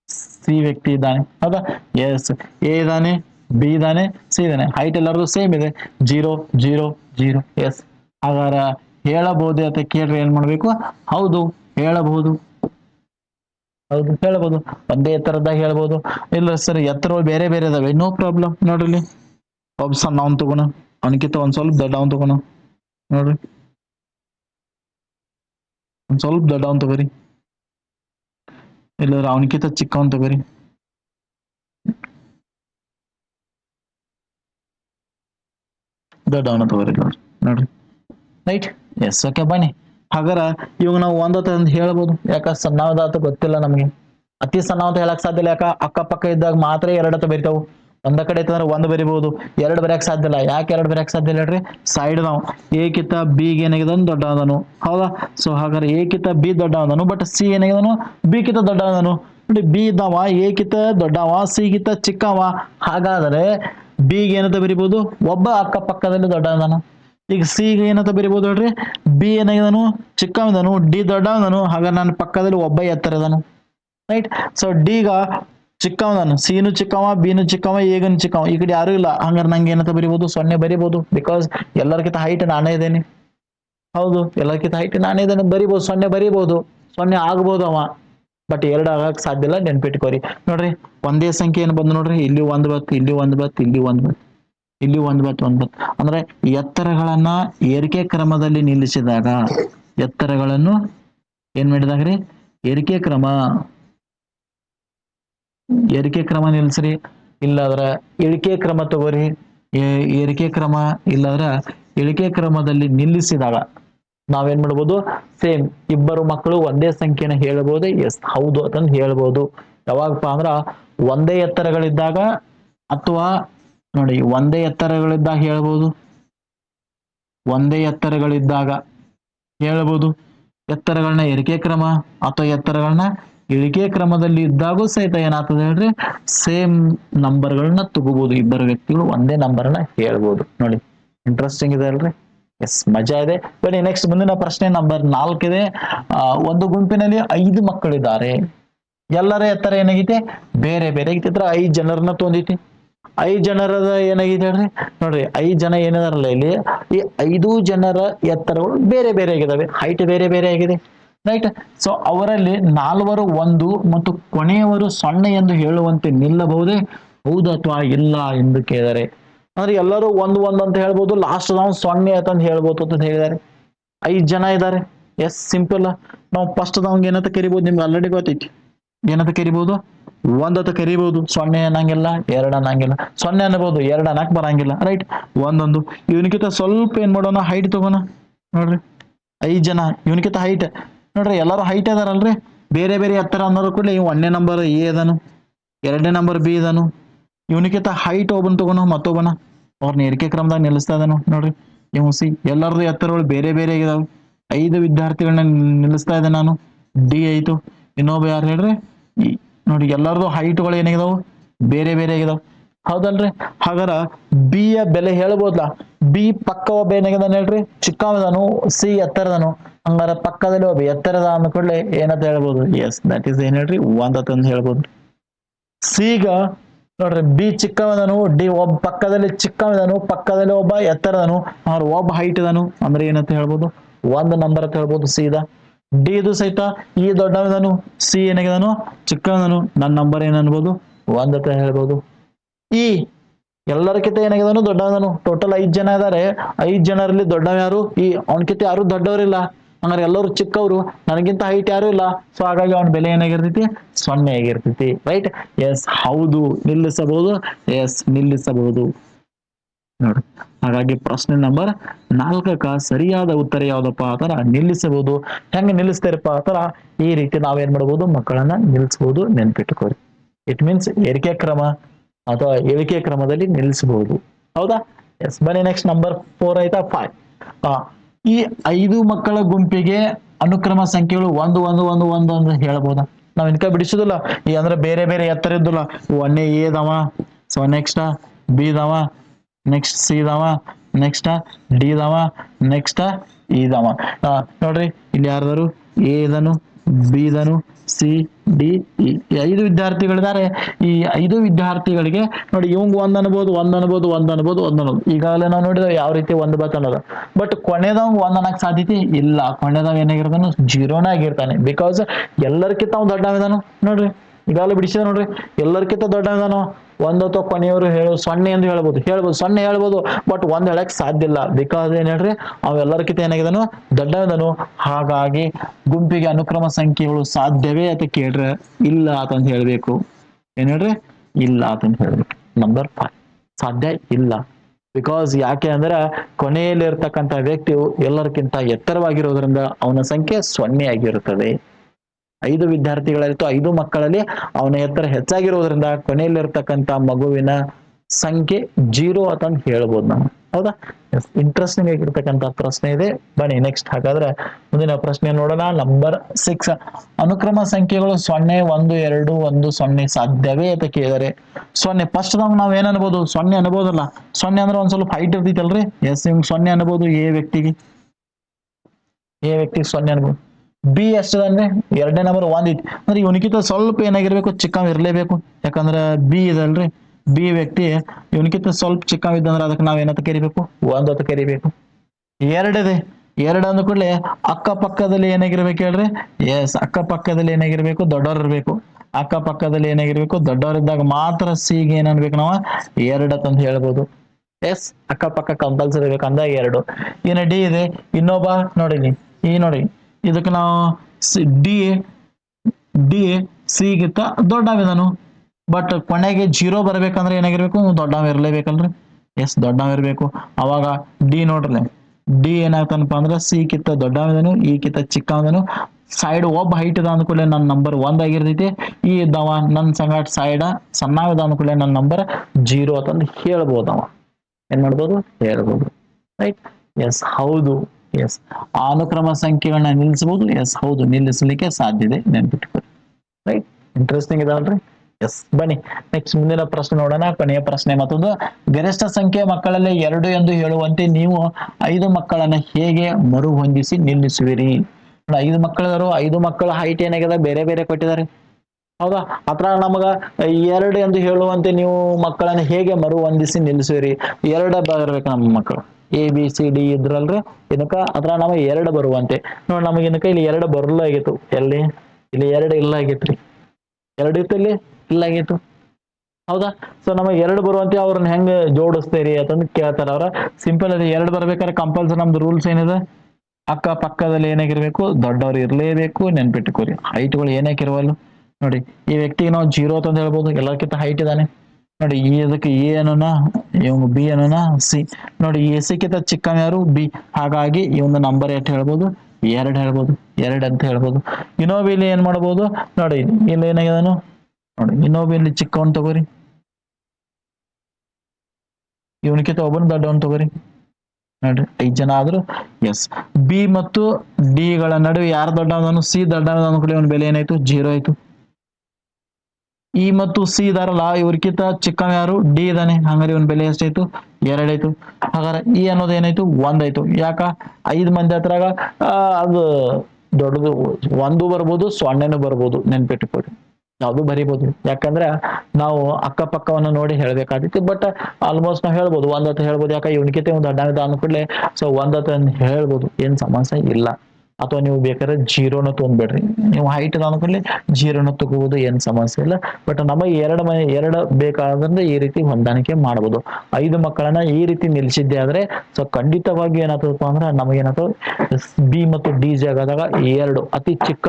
ಸಿ ವ್ಯಕ್ತಿ ಇದ್ದಾನೆ. ಹೌದಾ? ಎಸ್. ಎ ಇದ್ದಾನೆ, ಬಿ ಇದ್ದಾನೆ, ಸಿ ಇದಾನೆ ಹೈಟ್ ಎಲ್ಲರದು ಸೇಮ್ ಇದೆ. Zero zero zero. ಎಸ್. ಹಾಗಾದ್ರೆ ಹೇಳಬಹುದೇ ಅಂತ ಕೇಳ್ರೆ ಏನ್ ಮಾಡ್ಬೇಕು? ಹೌದು. ಹೇಳಬಹುದು? ಹೌದು ಹೇಳ್ಬೋದು ಒಂದೇ ಎತ್ತರದಾಗ ಹೇಳ್ಬೋದು. ಇಲ್ಲ ಸರ್ ಎತ್ತರಗಳು ಬೇರೆ ಬೇರೆ ಇದಾವೆ. ನೋ ಪ್ರಾಬ್ಲಮ್ ನೋಡ್ರಿ ಒಬ್ಬ ಸಣ್ಣ ಅವ್ನು ತಗೋಣ. ಅವನಕ್ಕಿಂತ ಒಂದ್ ಸ್ವಲ್ಪ ದೊಡ್ಡ ಅವ್ನು ತಗೋಣ. ನೋಡ್ರಿ. ಒಂದ್ ಸ್ವಲ್ಪ ದೊಡ್ಡ ಅವ್ನು ತಗೋರಿ. ಇಲ್ಲ ಅವನಕ್ಕಿಂತ ಚಿಕ್ಕವನ್ ತಗೋರಿ. ದೊಡ್ಡವನ ತಗೋರಿ ನೋಡ್ರಿ. ನೋಡ್ರಿ. ರೈಟ್ ಎಸ್ ಓಕೆ ಬನ್ನಿ. ಹಾಗಾರ ಇವಾಗ ನಾವು ಒಂದೊತ್ತ ಅಂತ ಹೇಳ್ಬೋದು. ಯಾಕ ಸಣ್ಣದಾತ ಗೊತ್ತಿಲ್ಲ ನಮಗೆ. ಅತಿ ಸಣ್ಣ ಅಂತ ಹೇಳಕ್ ಸಾಧ್ಯ ಇಲ್ಲ. ಯಾಕ? ಅಕ್ಕಪಕ್ಕ ಇದ್ದಾಗ ಮಾತ್ರ ಎರಡತ್ತ ಬರಿತಾವು. ಒಂದ ಕಡೆ ಇತ್ತಂದ್ರೆ ಒಂದ್ ಬರಿಬಹುದು ಎರಡು ಬರೆಯಕ್ ಸಾಧ್ಯ ಇಲ್ಲ. ಯಾಕೆ ಎರಡು ಬರೆಯಕ್ ಸಾಧ್ಯ ಇಲ್ಲ ಹೇಳ್ರಿ? ಸೈಡ್ ನಾವು. ಕಿತ್ತ ಬಿ ಏನಾಗಿದನು? ದೊಡ್ಡ ಅದನು ಹೌದಾ? ಸೊ ಹಾಗಾದ್ರೆ ಕಿತ್ತ ಬಿ ದೊಡ್ಡ ಬಟ್ ಸಿ ಏನಾಗಿದನು? ಬಿ ಕಿತ್ತ ದೊಡ್ಡ ಅದನು ನೋಡಿ ಬಿ ಇದ್ದವ ಕಿತ್ತ ದೊಡ್ಡವ ಸಿ ಗಿತ್ತ ಚಿಕ್ಕವ. ಹಾಗಾದರೆ ಬಿ ಏನಂತ ಬರಿಬಹುದು ಒಬ್ಬ ಅಕ್ಕಪಕ್ಕದಲ್ಲಿ ದೊಡ್ಡ ಅದನು ಈಗ ಸಿ ಏನಂತ ಬರಿಬೋದು ನೋಡ್ರಿ ಬಿ ಏನಾಗಿದನು? ಚಿಕ್ಕವದನು ಡಿ ದೊಡ್ಡವದನು ಹಾಗಾದ್ರೆ ನನ್ನ ಪಕ್ಕದಲ್ಲಿ ಒಬ್ಬ ಎತ್ತರದನು. ರೈಟ್ ಸೊ ಡಿಗ ಸಿ ಸಿನು ಚಿಕ್ಕವ ಬಿನು ಚಿಕ್ಕವ ಏಗನು ಚಿಕ್ಕವ. ಈ ಕಡೆ ಯಾರು ಇಲ್ಲ. ಹಂಗಾರೆ ನಂಗೆ ಏನಂತ ಬರಿಬೋದು? ಸೊನ್ನೆ ಬರಿಬೋದು. ಬಿಕಾಸ್ ಎಲ್ಲರಿಗಿಂತ ಹೈಟ್ ನಾನೇ ಇದ್ದೇನೆ. ಹೌದು ಎಲ್ಲರಿಗಿಂತ ಹೈಟ್ ನಾನೇ ಇದ್ದೇನೆ. ಬರಿಬೋದು, ಸೊನ್ನೆ ಬರಿಬೋದು. ಸೊನ್ನೆ ಆಗ್ಬೋದು ಅವ. ಬಟ್ ಎರಡು ಆಗಕ್ಕೆ ಸಾಧ್ಯ ಇಲ್ಲ. ನೆನ್ಪಿಟ್ಕೋರಿ. ನೋಡ್ರಿ, ಒಂದೇ ಸಂಖ್ಯೆ ಏನು ಬಂದು ನೋಡ್ರಿ? ಇಲ್ಲಿ ಒಂದು ಬತ್ ಇಲ್ಲಿ ಒಂದು ಬತ್ ಇಲ್ಲಿ ಒಂದು ಬತ್ ಇಲ್ಲಿ ಒಂದ್ ಬತ್ ಒಂದ್ ಬತ್. ಅಂದ್ರೆ ಎತ್ತರಗಳನ್ನ ಏರಿಕೆ ಕ್ರಮದಲ್ಲಿ ನಿಲ್ಲಿಸಿದಾಗ ಎತ್ತರಗಳನ್ನು ಏನ್ ಮಾಡಿದಾಗ್ರಿ? ಏರಿಕೆ ಕ್ರಮ. ಏರಿಕೆ ಕ್ರಮ ನಿಲ್ಸ್ರಿ. ಇಲ್ಲಾದ್ರ ಇಳಿಕೆ ಕ್ರಮ ತಗೋರಿ. ಏರಿಕೆ ಕ್ರಮ ಇಲ್ಲಾದ್ರ ಇಳಿಕೆ ಕ್ರಮದಲ್ಲಿ ನಿಲ್ಲಿಸಿದಾಗ ನಾವೇನ್ ಮಾಡ್ಬೋದು? ಸೇಮ್ ಇಬ್ಬರು ಮಕ್ಕಳು ಒಂದೇ ಸಂಖ್ಯೆನ ಹೇಳ್ಬೋದು. ಎಸ್, ಹೌದು ಅದನ್ನ ಹೇಳ್ಬೋದು. ಯಾವಾಗಪ್ಪ ಅಂದ್ರ ಒಂದೇ ಎತ್ತರಗಳಿದ್ದಾಗ ಅಥವಾ ನೋಡಿ, ಒಂದೇ ಎತ್ತರಗಳಿದ್ದಾಗ ಹೇಳ್ಬೋದು. ಒಂದೇ ಎತ್ತರಗಳಿದ್ದಾಗ ಹೇಳ್ಬೋದು. ಎತ್ತರಗಳನ್ನ ಏರಿಕೆ ಕ್ರಮ ಅಥವಾ ಎತ್ತರಗಳನ್ನ ಇಳಿಕೆ ಕ್ರಮದಲ್ಲಿ ಇದ್ದಾಗೂ ಸಹಿತ ಏನಾಗ್ತದೆ ಹೇಳ್ರಿ? ಸೇಮ್ ನಂಬರ್ಗಳನ್ನ ತಗೋಬಹುದು ಇಬ್ಬರು ವ್ಯಕ್ತಿಗಳು ಒಂದೇ ನಂಬರ್ನ ಹೇಳ್ಬೋದು. ನೋಡಿ ಇಂಟ್ರೆಸ್ಟಿಂಗ್ ಇದೆ ಅಲ್ರಿ? ಎಸ್ ಮಜಾ ಇದೆ. ಬನ್ನಿ ನೆಕ್ಸ್ಟ್ ಮುಂದಿನ ಪ್ರಶ್ನೆ ನಂಬರ್ ನಾಲ್ಕಿದೆ ಒಂದು ಗುಂಪಿನಲ್ಲಿ ಐದು ಮಕ್ಕಳಿದ್ದಾರೆ. ಎಲ್ಲರ ಎತ್ತರ ಏನಾಗೈತೆ? ಬೇರೆ ಬೇರೆ ಐದು ಐದ್ ಜನರನ್ನ ತೊಂದೈತಿ ಐದ್ ಜನರದ ಏನಾಗಿದೆ ಹೇಳ್ರಿ? ನೋಡ್ರಿ, ಐದ್ ಜನ ಏನಿದಾರಲ್ಲ ಇಲ್ಲಿ, ಈ ಐದು ಜನರ ಎತ್ತರಗಳು ಬೇರೆ ಬೇರೆ ಆಗಿದಾವೆ. ಹೈಟ್ ಬೇರೆ ಬೇರೆ ಆಗಿದೆ. ರೈಟ್ ಸೊ ಅವರಲ್ಲಿ ನಾಲ್ವರು ಒಂದು ಮತ್ತು ಕೊನೆಯವರು ಸೊನ್ನೆ ಎಂದು ಹೇಳುವಂತೆ ನಿಲ್ಲಬಹುದೇ? ಹೌದು ಅಥವಾ ಇಲ್ಲ ಎಂದು ಕೇಳಿದರೆ. ಅಂದ್ರೆ ಎಲ್ಲರೂ ಒಂದು ಒಂದು ಅಂತ ಹೇಳ್ಬೋದು ಲಾಸ್ಟ್ ನಾವು ಸೊನ್ನೆ ಅಂತ ಹೇಳ್ಬೋದು ಅಂತ ಹೇಳಿದ್ದಾರೆ ಐದ್ ಜನ ಇದ್ದಾರೆ. ಎಸ್ ಸಿಂಪಲ್ ನಾವು ಫಸ್ಟ್ ಏನಂತ ಕರಿಬಹುದು ನಿಮ್ಗೆ ಆಲ್ರೆಡಿ ಗೊತ್ತೈತಿ. ಏನಂತ ಕರಿಬಹುದು ಒಂದತ್ತ ಕರಿಬಹುದು, ಸೊನ್ನೆ ಅನ್ನಂಗಿಲ್ಲ, ಎರಡು ಅನ್ನಂಗಿಲ್ಲ, ಸೊನ್ನೆ ಅನ್ನಬಹುದು, ಎರಡು ಅನ್ನಕ್ ಬರಂಗಿಲ್ಲ ರೈಟ್ ಒಂದೊಂದು. ಇವನಿಗಿಂತ ಸ್ವಲ್ಪ ಏನ್ ಮಾಡೋಣ ಹೈಟ್ ತಗೋಣ. ನೋಡ್ರಿ. ಐದ್ ಜನ ಇವನಿಗಿಂತ ಹೈಟ್ ನೋಡ್ರಿ, ಎಲ್ಲಾರು ಹೈಟ್ ಅದಾರಲ್ರಿ? ಬೇರೆ ಬೇರೆ ಎತ್ತರ ಅನ್ನೋರು ಕೂಡ ಇವ್ ಒಂದನೇ ನಂಬರ್ ಎ ಅದನು ಎರಡನೇ ನಂಬರ್ ಬಿ ಇದನು. ಇವನಿಗಿಂತ ಹೈಟ್ ಒಬ್ಬನ್ ತಗೋಣ, ಮತ್ತೊಬ್ಬನ. ಅವ್ರನ್ನ ಏರಿಕೆ ಕ್ರಮದಾಗ ನಿಲ್ಲಿಸ್ತಾ ಇದನು, ನೋಡ್ರಿ. ಇವ್ ಸಿ, ಎಲ್ಲರದು ಎತ್ತರಗಳು ಬೇರೆ ಬೇರೆ ಇದಾವೆ. ಐದು ವಿದ್ಯಾರ್ಥಿಗಳನ್ನ ನಿಲ್ಲಿಸ್ತಾ ಇದ್ದೆ ನಾನು. ಡಿ ಆಯ್ತು ಇನ್ನೊಬ್ಬ ಯಾರು ಹೇಳ್ರಿ? ನೋಡಿ, ಎಲ್ಲರದು ಹೈಟ್ಗಳು ಏನಾಗಿದಾವು? ಬೇರೆ ಬೇರೆ ಆಗಿದಾವ. ಹೌದಲ್ರಿ? ಹಾಗಾರ ಬಿ ಯ ಬೆಲೆ ಹೇಳ್ಬೋದ್ಲ? ಬಿ ಪಕ್ಕ ಒಬ್ಬ ಏನಾಗಿದಾನ ಹೇಳ್ರಿ? ಚಿಕ್ಕವದನು ಸಿ ಎತ್ತರದನು ಹಂಗಾರ ಪಕ್ಕದಲ್ಲಿ ಒಬ್ಬ ಎತ್ತರದ ಅಂದ ಕೂಡಲೇ ಏನಂತ ಹೇಳ್ಬೋದು? ಎಸ್ ದಟ್ ಈಸ್ ಏನ್ ಹೇಳ್ರಿ? ಒಂದ್ ಅಂತ ಹೇಳ್ಬೋದು. ಸಿಗ ನೋಡ್ರಿ ಬಿ ಚಿಕ್ಕವದನು ಡಿ ಒಬ್ಬ ಪಕ್ಕದಲ್ಲಿ ಚಿಕ್ಕವದನು ಪಕ್ಕದಲ್ಲಿ ಒಬ್ಬ ಎತ್ತರದನು ಅವ್ರ ಒಬ್ಬ ಹೈಟ್ ಇದನು ಅಂದ್ರೆ ಏನಂತ ಹೇಳ್ಬೋದು? ಒಂದ್ ನಂಬರ್ ಅಂತ ಹೇಳ್ಬೋದು ಸೀದಾ ಡಿ ಇದು ಸಹಿತ ಈ ದೊಡ್ಡವನು ಸಿ ಏನಾಗಿದನು ಚಿಕ್ಕವನು ನನ್ನ ನಂಬರ್ ಏನ್ ಅನ್ಬೋದು? ಒಂದ್ ಅಂತ ಹೇಳ್ಬೋದು. ಈ ಎಲ್ಲರಕ್ಕಿಂತ ಏನಾಗಿದನು ದೊಡ್ಡವನು ಟೋಟಲ್ ಐದ್ ಜನ ಇದಾರೆ. ಐದ್ ಜನರಲ್ಲಿ ದೊಡ್ಡವ ಯಾರು? ಈ ಅವನಕಿಂತ ಯಾರು? ದೊಡ್ಡವರಿಲ್ಲ. ಅಂದ್ರೆ ಎಲ್ಲರೂ ಚಿಕ್ಕವರು. ನನಗಿಂತ ಹೈಟ್ ಯಾರು ಇಲ್ಲ. ಸೊ ಹಾಗಾಗಿ ಅವನ ಬೆಲೆ ಏನಾಗಿರ್ತೈತಿ? ಸೊನ್ನೆ ಆಗಿರ್ತೈತಿ. ರೈಟ್ ಎಸ್ ಹೌದು. ನಿಲ್ಲಿಸಬಹುದು. ಎಸ್ ನಿಲ್ಲಿಸಬಹುದು. ನೋಡಿ. ಹಾಗಾಗಿ ಪ್ರಶ್ನೆ ನಂಬರ್ ನಾಲ್ಕಕ್ಕ ಸರಿಯಾದ ಉತ್ತರ ಯಾವ್ದಪ್ಪ ಆತರ ನಿಲ್ಲಿಸಬಹುದು. ಹೆಂಗೆ ನಿಲ್ಲಿಸ್ತಾರಪ್ಪ ಆತರ ಈ ರೀತಿ ನಾವೇನ್ ಮಾಡ್ಬೋದು ಮಕ್ಕಳನ್ನ ನಿಲ್ಲಿಸಬಹುದು ನೆನ್ಪಿಟ್ಟುಕೊಳ್ಳಿ ಇಟ್ ಮೀನ್ಸ್ ಏರಿಕೆ ಕ್ರಮ ಅಥವಾ ಏಳಿಕೆ ಕ್ರಮದಲ್ಲಿ ನಿಲ್ಲಿಸಬಹುದು. ಹೌದಾ? ಎಸ್ ಬನ್ನಿ ನೆಕ್ಸ್ಟ್ ನಂಬರ್ ಫೋರ್ ಆಯ್ತಾ? ಫೈವ್ ಈ ಐದು ಮಕ್ಕಳ ಗುಂಪಿಗೆ ಅನುಕ್ರಮ ಸಂಖ್ಯೆಗಳು ಒಂದು ಒಂದು ಒಂದು ಒಂದು ಅಂತ ಹೇಳ್ಬೋದಾ? ನಾವ್ ಇನ್ಕ ಬಿಡಿಸುದಿಲ್ಲ. ಈ ಅಂದ್ರೆ ಬೇರೆ ಬೇರೆ ಎತ್ತರ ಇದ್ದಲ್ಲ. ಎ ಎದವ ಸೊ ನೆಕ್ಸ್ಟ್ ಬಿ ದವ. ನೆಕ್ಸ್ಟ್ ಸಿ ಇದಾವ ನೆಕ್ಸ್ಟ್ ಡಿ ಇದಾವ ನೆಕ್ಸ್ಟ್ ಇ ದವ. ಆ, ನೋಡ್ರಿ ಇಲ್ಲಿ ಯಾರ್ದಾರು ಎ ಇದನು ಬಿ ಇದನು ಸಿ ಡಿ ಇ ಈ ಐದು ವಿದ್ಯಾರ್ಥಿಗಳಿದ್ದಾರೆ ಈ ಐದು ವಿದ್ಯಾರ್ಥಿಗಳಿಗೆ ನೋಡಿ ಇವಂಗ್ ಒಂದ್ ಅನ್ಬೋದು ಒಂದ್ ಅನ್ಬೋದು ಒಂದ್ ಅನ್ಬೋದು ಒಂದ್ ಅನ್ಬೋದು. ಈಗಾಗಲೇ ನಾವು ನೋಡಿದ್ರೆ ಯಾವ ರೀತಿ ಒಂದ್ ಬತ್ ಬಟ್ ಕೊನೆದವ್ ಒಂದ್ ಅನ್ನಕ್ ಸಾಧ್ಯತೆ ಇಲ್ಲ. ಕೊನೆದವ್ ಏನಾಗಿರ್ತಾನು ಜೀರೋನೇ ಆಗಿರ್ತಾನೆ. ಬಿಕಾಸ್ ಎಲ್ಲರಿಗಿಂತ ಅವ್ನು ದೊಡ್ಡ ನೋಡ್ರಿ. ಈಗಾಗಲೇ ಬಿಡಿಸಿದ ನೋಡ್ರಿ. ಎಲ್ಲರ್ಕಿಂತ ನಾನು ಒಂದ್ ಅಥವಾ ಕೊನೆಯವರು ಹೇಳು ಸೊನ್ನೆ ಎಂದು ಹೇಳ್ಬೋದು. ಹೇಳ್ಬೋದು, ಸೊನ್ನೆ ಹೇಳ್ಬೋದು, ಬಟ್ ಒಂದ್ ಹೇಳಕ್ ಸಾಧ್ಯ ಇಲ್ಲ. ಬಿಕಾಸ್ ಏನ್ ಹೇಳ್ರಿ, ಅವ್ ಏನಾಗಿದನು ಇದಾನು ಹಾಗಾಗಿ ಗುಂಪಿಗೆ ಅನುಕ್ರಮ ಸಂಖ್ಯೆಗಳು ಸಾಧ್ಯವೇ ಅಂತ ಕೇಳ್ರೆ, ಇಲ್ಲ ಅಂತ ಹೇಳ್ಬೇಕು. ಏನ್ ಹೇಳ್ರಿ, ಇಲ್ಲ ಅಂತ ಹೇಳ್ಬೇಕು. ನಂಬರ್ ಫೈವ್ ಸಾಧ್ಯ ಇಲ್ಲ. ಬಿಕಾಸ್ ಯಾಕೆ ಅಂದ್ರೆ, ಕೊನೆಯಲ್ಲಿರ್ತಕ್ಕಂಥ ವ್ಯಕ್ತಿಯು ಎಲ್ಲರಿಗಿಂತ ಎತ್ತರವಾಗಿರೋದ್ರಿಂದ ಅವನ ಸಂಖ್ಯೆ ಸೊನ್ನೆ ಆಗಿರುತ್ತದೆ. ಐದು ವಿದ್ಯಾರ್ಥಿಗಳಿತ್ತು ಐದು ಮಕ್ಕಳಲ್ಲಿ ಅವನ ಎತ್ತರ ಹೆಚ್ಚಾಗಿರೋದ್ರಿಂದ ಕೊನೆಯಲ್ಲಿರ್ತಕ್ಕಂಥ ಮಗುವಿನ ಸಂಖ್ಯೆ ಜೀರೋ ಅಂತ ಹೇಳ್ಬೋದು ನಾವು. ಹೌದಾ? ಇಂಟ್ರೆಸ್ಟಿಂಗ್ ಆಗಿರ್ತಕ್ಕಂಥ ಪ್ರಶ್ನೆ ಇದೆ. ಬನ್ನಿ ನೆಕ್ಸ್ಟ್ ಹಾಗಾದ್ರೆ ಮುಂದಿನ ಪ್ರಶ್ನೆ ನೋಡೋಣ. ನಂಬರ್ ಸಿಕ್ಸ್ ಅನುಕ್ರಮ ಸಂಖ್ಯೆಗಳು ಸೊನ್ನೆ, ಒಂದು, ಎರಡು, ಒಂದು, ಸೊನ್ನೆ ಸಾಧ್ಯವೇ ಅಂತ ಕೇಳಿದರೆ, ಸೊನ್ನೆ ಫಸ್ಟ್ ನಾವ್ ಏನ್ ಅನ್ಬೋದು? ಸೊನ್ನೆ ಅನ್ಬೋದಲ್ಲ. ಸೊನ್ನೆ ಅಂದ್ರೆ ಒಂದ್ ಸ್ವಲ್ಪ ಹೈಟ್ ಇರ್ತೈತಲ್ರಿ? ಎಸ್ ನಿಮ್ಗೆ ಸೊನ್ನೆ ಅನ್ಬೋದು. ಎ ವ್ಯಕ್ತಿಗೆ ಎ ವ್ಯಕ್ತಿಗೆ ಸೊನ್ನೆ ಅನ್ಬೋದು. ಬಿ ಎಷ್ಟದ ಎರಡನೇ ನಂಬರ್ ಒಂದ್ ಐತಿ ಅಂದ್ರೆ ಇವನಿಗಿಂತ ಸ್ವಲ್ಪ ಏನಾಗಿರ್ಬೇಕು ಚಿಕ್ಕವ್ ಇರ್ಲೇಬೇಕು. ಯಾಕಂದ್ರೆ ಬಿ ಇದಲ್ರಿ. ಬಿ ವ್ಯಕ್ತಿ ಇವನಿಗಿಂತ ಸ್ವಲ್ಪ ಚಿಕ್ಕವ್ ಇದ್ದಂದ್ರೆ ಅದಕ್ಕೆ ನಾವ್ ಏನಂತ ಕರಿಬೇಕು? ಒಂದ್ ಅಂತ ಕರಿಬೇಕು. ಎರಡಿದೆ. ಎರಡು ಅಂದ ಕೂಡಲೇ ಅಕ್ಕಪಕ್ಕದಲ್ಲಿ ಏನಾಗಿರ್ಬೇಕು ಹೇಳ್ರಿ? ಎಸ್ ಅಕ್ಕಪಕ್ಕದಲ್ಲಿ ಏನಾಗಿರ್ಬೇಕು? ದೊಡ್ಡವ್ರು ಇರ್ಬೇಕು. ಅಕ್ಕಪಕ್ಕದಲ್ಲಿ ಏನಾಗಿರ್ಬೇಕು? ದೊಡ್ಡವ್ರು ಇದ್ದಾಗ ಮಾತ್ರ ಸಿಗೆ ಏನ್ ಅನ್ಬೇಕು ನಾವು? ಎರಡು ಅಂತ ಹೇಳ್ಬೋದು. ಎಸ್ ಅಕ್ಕಪಕ್ಕ ಕಂಪಲ್ಸರಿ ಇರ್ಬೇಕು ಎರಡು. ಇನ್ನು ಡಿ ಇದೆ. ಇನ್ನೊಬ್ಬ, ನೋಡಿ ಈ ನೋಡಿ. ಇದಕ್ಕೆ ನಾವು ಡಿ ಡಿ ಸಿಗಿಂತ ದೊಡ್ಡವಿದನು. ಬಟ್ ಕೊನೆಗೆ ಜೀರೋ ಬರಬೇಕಂದ್ರೆ ಏನಾಗಿರ್ಬೇಕು? ದೊಡ್ಡವ ಇರಲೇಬೇಕಲ್ರಿ? ಎಸ್ ದೊಡ್ಡವ ಇರಬೇಕು. ಅವಾಗ ಡಿ ನೋಡ್ರಿ ಡಿ ಏನಾಗ್ತಾನಪ್ಪ ಅಂದ್ರೆ ಸಿ ಕಿತ್ತ ದೊಡ್ಡವಿದನು ಈ ಕಿತ್ತ ಚಿಕ್ಕವನು ಸೈಡ್ ಒಬ್ಬ ಹೈಟ್ ಇದ ಅನುಕೂಲ ನನ್ನ ನಂಬರ್ ಒಂದ್ ಆಗಿರ್ತೈತಿ. ಈ ಇದ್ದವ ನನ್ನ ಸಂಗಾಟ ಸೈಡ್ ಸಣ್ಣವಿದ ಅನುಕೂಲ ನನ್ನ ನಂಬರ್ ಜೀರೋ ಅಂತಂದು ಹೇಳ್ಬೋದವ. ಏನ್ ಮಾಡ್ಬೋದು? ಹೇಳ್ಬೋದು. ರೈಟ್ ಎಸ್ ಹೌದು. ಎಸ್ ಅನುಕ್ರಮ ಸಂಖ್ಯೆಗಳನ್ನ ನಿಲ್ಲಿಸಬಹುದು. ಎಸ್ ಹೌದು, ನಿಲ್ಲಿಸಲಿಕ್ಕೆ ಸಾಧ್ಯ ಇದೆ ನೆನ್ಪಿಟ್ಕೊಳ್ಳಿ. ರೈಟ್ ಇಂಟ್ರೆಸ್ಟಿಂಗ್ ಇದಾವಲ್ರಿ ಎಸ್ ಬನ್ನಿ ನೆಕ್ಸ್ಟ್ ಮುಂದಿನ ಪ್ರಶ್ನೆ ನೋಡೋಣ. ಕೊನೆಯ ಪ್ರಶ್ನೆ ಮತ್ತೊಂದು. ಗರಿಷ್ಠ ಸಂಖ್ಯೆ ಮಕ್ಕಳಲ್ಲಿ ಎರಡು ಎಂದು ಹೇಳುವಂತೆ ನೀವು ಐದು ಮಕ್ಕಳನ್ನ ಹೇಗೆ ಮರುಹೊಂದಿಸಿ ನಿಲ್ಲಿಸುವಿರಿ? ಐದು ಮಕ್ಕಳಿದಾರು, ಐದು ಮಕ್ಕಳ ಹೈಟ್ ಏನಾಗಿದೆ? ಬೇರೆ ಬೇರೆ ಕೊಟ್ಟಿದ್ದಾರೆ. ಹೌದಾ? ಅತ್ರ ನಮಗ ಎರಡು ಎಂದು ಹೇಳುವಂತೆ ನೀವು ಮಕ್ಕಳನ್ನ ಹೇಗೆ ಮರುಹೊಂದಿಸಿ ನಿಲ್ಲಿಸುವಿರಿ? ಎರಡ ಬರ್ಬೇಕು ನಮ್ಮ ಮಕ್ಕಳು. ಎ ಬಿ ಸಿ ಡಿ ಇದ್ರಲ್ರಿ. ಇದಕ್ಕ ಅದ್ರ ನಮಗೆ ಎರಡು ಬರುವಂತೆ. ನೋಡಿ ನಮಗೆ ಇನ್ನಕ ಇಲ್ಲಿ ಎರಡು ಬರಲ್ಲ ಆಗಿತ್ತು. ಎಲ್ಲಿ? ಇಲ್ಲಿ ಎರಡು ಇಲ್ಲ ಆಗಿತ್ರಿ. ಎರಡು ಇತ್ತು ಇಲ್ಲಿ? ಇಲ್ಲ ಆಗಿತ್ತು. ಹೌದಾ? ಸೊ ನಮಗೆ ಎರಡು ಬರುವಂತೆ ಅವ್ರನ್ನ ಹೆಂಗ ಜೋಡಿಸ್ತೀರಿ ಅಂತಂದು ಕೇಳ್ತಾರೆ ಅವ್ರ. ಸಿಂಪಲ್ ಅದೇ ಎರಡು ಬರ್ಬೇಕಾದ್ರೆ ಕಂಪಲ್ಸರಿ ನಮ್ದು ರೂಲ್ಸ್ ಏನಿದೆ? ಅಕ್ಕ ಪಕ್ಕದಲ್ಲಿ ಏನಾಗಿರ್ಬೇಕು? ದೊಡ್ಡವ್ರು ಇರಲೇಬೇಕು. ನೆನ್ಪಿಟ್ಟುಕೋರಿ ಹೈಟ್ಗಳು ಏನಾಗಿರ್ವಲ್ಲ ನೋಡಿ, ಈ ವ್ಯಕ್ತಿಗೆ ನಾವು ಜೀರೋ ಅಂತ ಹೇಳ್ಬೋದು. ಎಲ್ಲಕ್ಕಿಂತ ಹೈಟ್ ಇದಾನೆ ನೋಡಿ ಈ ಅದಕ್ಕೆ ಎ ಅನ್ನೋನ, ಇವಂಗ ಬಿ ಅನ್ನೋನ, ಸಿ. ನೋಡಿ ಎ ಸಿಕ್ಕಿಂತ ಚಿಕ್ಕವ ಯಾರು? ಬಿ. ಹಾಗಾಗಿ ಇವನ ನಂಬರ್ ಎಷ್ಟು ಹೇಳ್ಬೋದು? ಎರಡು ಹೇಳ್ಬೋದು. ಎರಡು ಅಂತ ಹೇಳ್ಬೋದು. ಇನ್ನೋಬಿ ಇಲ್ಲಿ ಏನ್ ಮಾಡ್ಬೋದು? ನೋಡಿ, ಇಲ್ಲಿ ಏನಾಗಿದಾನು ನೋಡಿ, ಇನ್ನೋಬಿ ಇಲ್ಲಿ ಚಿಕ್ಕವನ್ ತಗೋರಿ. ಇವನಕ್ಕಿಂತ ಒಬ್ಬನ ದೊಡ್ಡವನ್ ತಗೋರಿ. ನೋಡ್ರಿ ಐದ್ ಜನ ಆದ್ರು, ಎಸ್. ಬಿ ಮತ್ತು ಡಿ ಗಳ ನಡುವೆ ಯಾರು ದೊಡ್ಡವನು ಸಿ ದೊಡ್ಡವನ ಅನ್ಕೊಳ್ಳಿ ಇವನ ಬೆಲೆ ಏನಾಯ್ತು? ಜೀರೋ ಆಯ್ತು. ಇ ಮತ್ತು ಸಿ ಇದಾರಲ್ಲ ಇವ್ರಕ್ಕಿಂತ ಚಿಕ್ಕವ ಯಾರು? ಡಿ ಇದಾನೆ. ಹಂಗಾರೆ ಇವನ್ ಬೆಲೆ ಎಷ್ಟಾಯ್ತು ಎರಡಾಯ್ತು. ಹಾಗಾದ್ರೆ ಇ ಅನ್ನೋದು ಏನಾಯ್ತು? ಒಂದಾಯ್ತು. ಯಾಕ? ಐದ್ ಮಂದಿ ಹತ್ರಾಗ ಅದು ದೊಡ್ಡದು, ಒಂದು ಬರ್ಬೋದು, ಸೊನ್ನೆನೂ ಬರ್ಬೋದು ನೆನ್ಪಿಟ್ಕೊಡಿ ಯಾವುದು ಬರಿಬೋದು. ಯಾಕಂದ್ರೆ ನಾವು ಅಕ್ಕಪಕ್ಕವನ್ನ ನೋಡಿ ಹೇಳ್ಬೇಕಾದಿತ್ತು ಬಟ್ ಆಲ್ಮೋಸ್ಟ್ ನಾವು ಹೇಳ್ಬೋದು. ಒಂದ್ ಹತ್ರ ಹೇಳ್ಬೋದು. ಯಾಕೆ? ಇವನಿಗೆ ಒಂದು ಅಡ್ಡ ಸೊ ಒಂದ್ ಹತ್ರ ಹೇಳ್ಬೋದು. ಏನ್ ಸಮಸ್ಯೆ ಇಲ್ಲ. ಅಥವಾ ನೀವು ಬೇಕಾದ್ರೆ ಜೀರೋನ ತೊಗೊಂಡ್ಬೇಡ್ರಿ. ನೀವು ಹೈಟ್ ಅನ್ಕೊಳ್ಳಿ ಜೀರೋನ ತಗೋಬಹುದು ಏನ್ ಸಮಸ್ಯೆ ಇಲ್ಲ. ಬಟ್ ನಮಗೆ ಎರಡು ಮನೆ, ಎರಡು ಬೇಕಾದ್ರೆ ಈ ರೀತಿ ಹೊಂದಾಣಿಕೆ ಮಾಡಬಹುದು ಐದು ಮಕ್ಕಳನ್ನ ಈ ರೀತಿ ನಿಲ್ಸಿದ್ದೆ ಆದ್ರೆ ಸೊ ಖಂಡಿತವಾಗಿ ಏನಾಗ್ತದಪ್ಪ ಅಂದ್ರೆ ನಮಗೇನಾಗ್ತದೆ ಬಿ ಮತ್ತು ಡಿ ಜಾಗದಾಗ ಎರಡು ಅತಿ ಚಿಕ್ಕ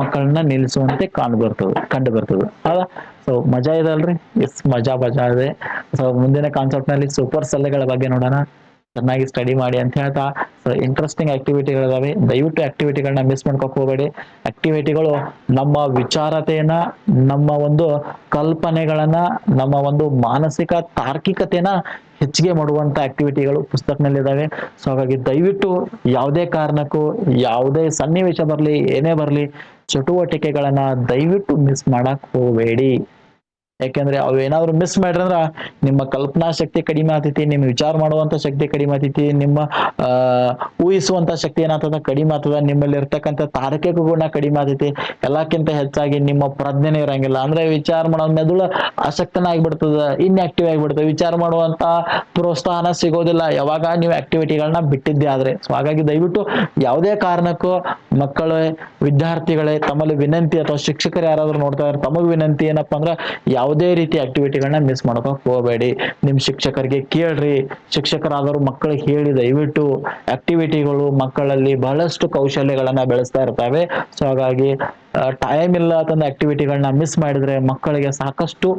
ಮಕ್ಕಳನ್ನ ನಿಲ್ಲಿಸುವಂತೆ ಕಂಡು ಬರ್ತದೆ ಕಂಡು ಬರ್ತದೆ ಅಲ್ಲ ಸೊ ಮಜಾ ಇದೆ ಅಲ್ರಿ? ಎಸ್ ಮಜಾ ಮಜಾ ಇದೆ. ಸೊ ಮುಂದಿನ ಕಾನ್ಸೆಪ್ಟ್ನಲ್ಲಿ ಸೂಪರ್ ಸಲಹೆಗಳ ಬಗ್ಗೆ ನೋಡೋಣ. ಚೆನ್ನಾಗಿ ಸ್ಟಡಿ ಮಾಡಿ ಅಂತ ಹೇಳ್ತಾ. ಇಂಟ್ರೆಸ್ಟಿಂಗ್ ಆಕ್ಟಿವಿಟಿಗಳಿದಾವೆ ದಯವಿಟ್ಟು ಆಕ್ಟಿವಿಟಿಗಳನ್ನ ಮಿಸ್ ಮಾಡ್ಕೊಕ್ ಹೋಗಬೇಡಿ. ಆಕ್ಟಿವಿಟಿಗಳು ನಮ್ಮ ವಿಚಾರತೆಯನ್ನ, ನಮ್ಮ ಒಂದು ಕಲ್ಪನೆಗಳನ್ನ, ನಮ್ಮ ಒಂದು ಮಾನಸಿಕ ತಾರ್ಕಿಕತೆನ ಹೆಚ್ಚಿಗೆ ಮಾಡುವಂತ ಆಕ್ಟಿವಿಟಿಗಳು ಪುಸ್ತಕನಲ್ಲಿದ್ದಾವೆ ಸೊ ಹಾಗಾಗಿ ದಯವಿಟ್ಟು ಯಾವುದೇ ಕಾರಣಕ್ಕೂ, ಯಾವುದೇ ಸನ್ನಿವೇಶ ಬರಲಿ, ಏನೇ ಬರಲಿ, ಚಟುವಟಿಕೆಗಳನ್ನ ದಯವಿಟ್ಟು ಮಿಸ್ ಮಾಡಕ್ ಹೋಗಬೇಡಿ. ಯಾಕೆಂದ್ರೆ ಅವು ಏನಾದ್ರು ಮಿಸ್ ಮಾಡ್ರಂದ್ರ ನಿಮ್ಮ ಕಲ್ಪನಾ ಶಕ್ತಿ ಕಡಿಮೆ ಆತೈತಿ ನಿಮ್ ವಿಚಾರ ಮಾಡುವಂತ ಶಕ್ತಿ ಕಡಿಮೆ ಆತೈತಿ ನಿಮ್ಮ ಅಹ್ ಊಹಿಸುವಂತ ಶಕ್ತಿ ಏನಾಗ್ತದ ಕಡಿಮೆ ಆತದ ನಿಮ್ಮಲ್ಲಿ ಇರ್ತಕ್ಕಂಥ ತಾರಕಿಕ ಗುಣ ಕಡಿಮೆ ಆತೈತಿ ಎಲ್ಲಕ್ಕಿಂತ ಹೆಚ್ಚಾಗಿ ನಿಮ್ಮ ಪ್ರಜ್ಞೆನೇ ಇರಂಗಿಲ್ಲ. ಅಂದ್ರೆ ವಿಚಾರ ಮಾಡೋ ಮೆದುಳು ಆಸಕ್ತನ ಆಗ್ಬಿಡ್ತದ ಇನ್ಆಕ್ಟಿವ್ ಆಗಿಬಿಡ್ತದೆ. ವಿಚಾರ ಮಾಡುವಂತ ಪ್ರೋತ್ಸಾಹನ ಸಿಗೋದಿಲ್ಲ. ಯಾವಾಗ ನೀವು ಆಕ್ಟಿವಿಟಿಗಳನ್ನ ಬಿಟ್ಟಿದ್ದೆ ಆದ್ರೆ. ಸೊ ಹಾಗಾಗಿ ದಯವಿಟ್ಟು ಯಾವುದೇ ಕಾರಣಕ್ಕೂ ಮಕ್ಕಳೇ, ವಿದ್ಯಾರ್ಥಿಗಳೇ ತಮ್ಮಲ್ಲಿ ವಿನಂತಿ ಅಥವಾ ಶಿಕ್ಷಕರು ಯಾರಾದ್ರೂ ನೋಡ್ತಾ ಇದ್ದಾರೆ ತಮಗೆ ವಿನಂತಿ ಏನಪ್ಪಾ ಅಂದ್ರೆ ಯಾವುದೇ ರೀತಿ ಆಕ್ಟಿವಿಟಿಗಳನ್ನ ಮಿಸ್ ಮಾಡ್ಕೊಂಡು ಹೋಗಬೇಡಿ. ನಿಮ್ ಶಿಕ್ಷಕರಿಗೆ ಕೇಳ್ರಿ. ಶಿಕ್ಷಕರಾದವರು ಮಕ್ಕಳಿಗೆ ಹೇಳಿ ದಯವಿಟ್ಟು ಆಕ್ಟಿವಿಟಿಗಳು ಮಕ್ಕಳಲ್ಲಿ ಬಹಳಷ್ಟು ಕೌಶಲ್ಯಗಳನ್ನ ಬೆಳೆಸ್ತಾ ಇರ್ತವೆ. ಸೊ ಹಾಗಾಗಿ ಟೈಮ್ ಇಲ್ಲ ಅಂತಂದ ಆಕ್ಟಿವಿಟಿಗಳನ್ನ ಮಿಸ್ ಮಾಡಿದ್ರೆ ಮಕ್ಕಳಿಗೆ ಸಾಕಷ್ಟು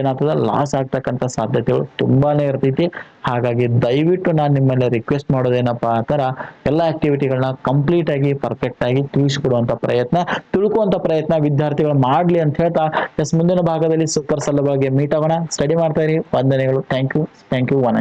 ಏನಾಗ್ತದ? ಲಾಸ್ ಆಗ್ತಕ್ಕಂಥ ಸಾಧ್ಯತೆಗಳು ತುಂಬಾನೇ ಇರ್ತೈತಿ. ಹಾಗಾಗಿ ದಯವಿಟ್ಟು ನಾನು ನಿಮ್ಮಲ್ಲಿ ರಿಕ್ವೆಸ್ಟ್ ಮಾಡೋದೇನಪ್ಪ ಆ ತರ ಎಲ್ಲ ಆಕ್ಟಿವಿಟಿಗಳನ್ನ ಕಂಪ್ಲೀಟ್ ಆಗಿ ಪರ್ಫೆಕ್ಟ್ ಆಗಿ ತಿಳಿಸ್ಕೊಡುವಂತ ಪ್ರಯತ್ನ, ತಿಳ್ಕುವಂತ ಪ್ರಯತ್ನ ವಿದ್ಯಾರ್ಥಿಗಳು ಮಾಡ್ಲಿ ಅಂತ ಹೇಳ್ತಾ ಎಸ್ ಮುಂದಿನ ಭಾಗದಲ್ಲಿ ಸೂಪರ್ ಸಲುವಾಗಿ ಮೀಟ್ ಆಗೋಣ. ಸ್ಟಡಿ ಮಾಡ್ತಾ ಇರಿ. ವಂದನೆಗಳು. Thank you thank you one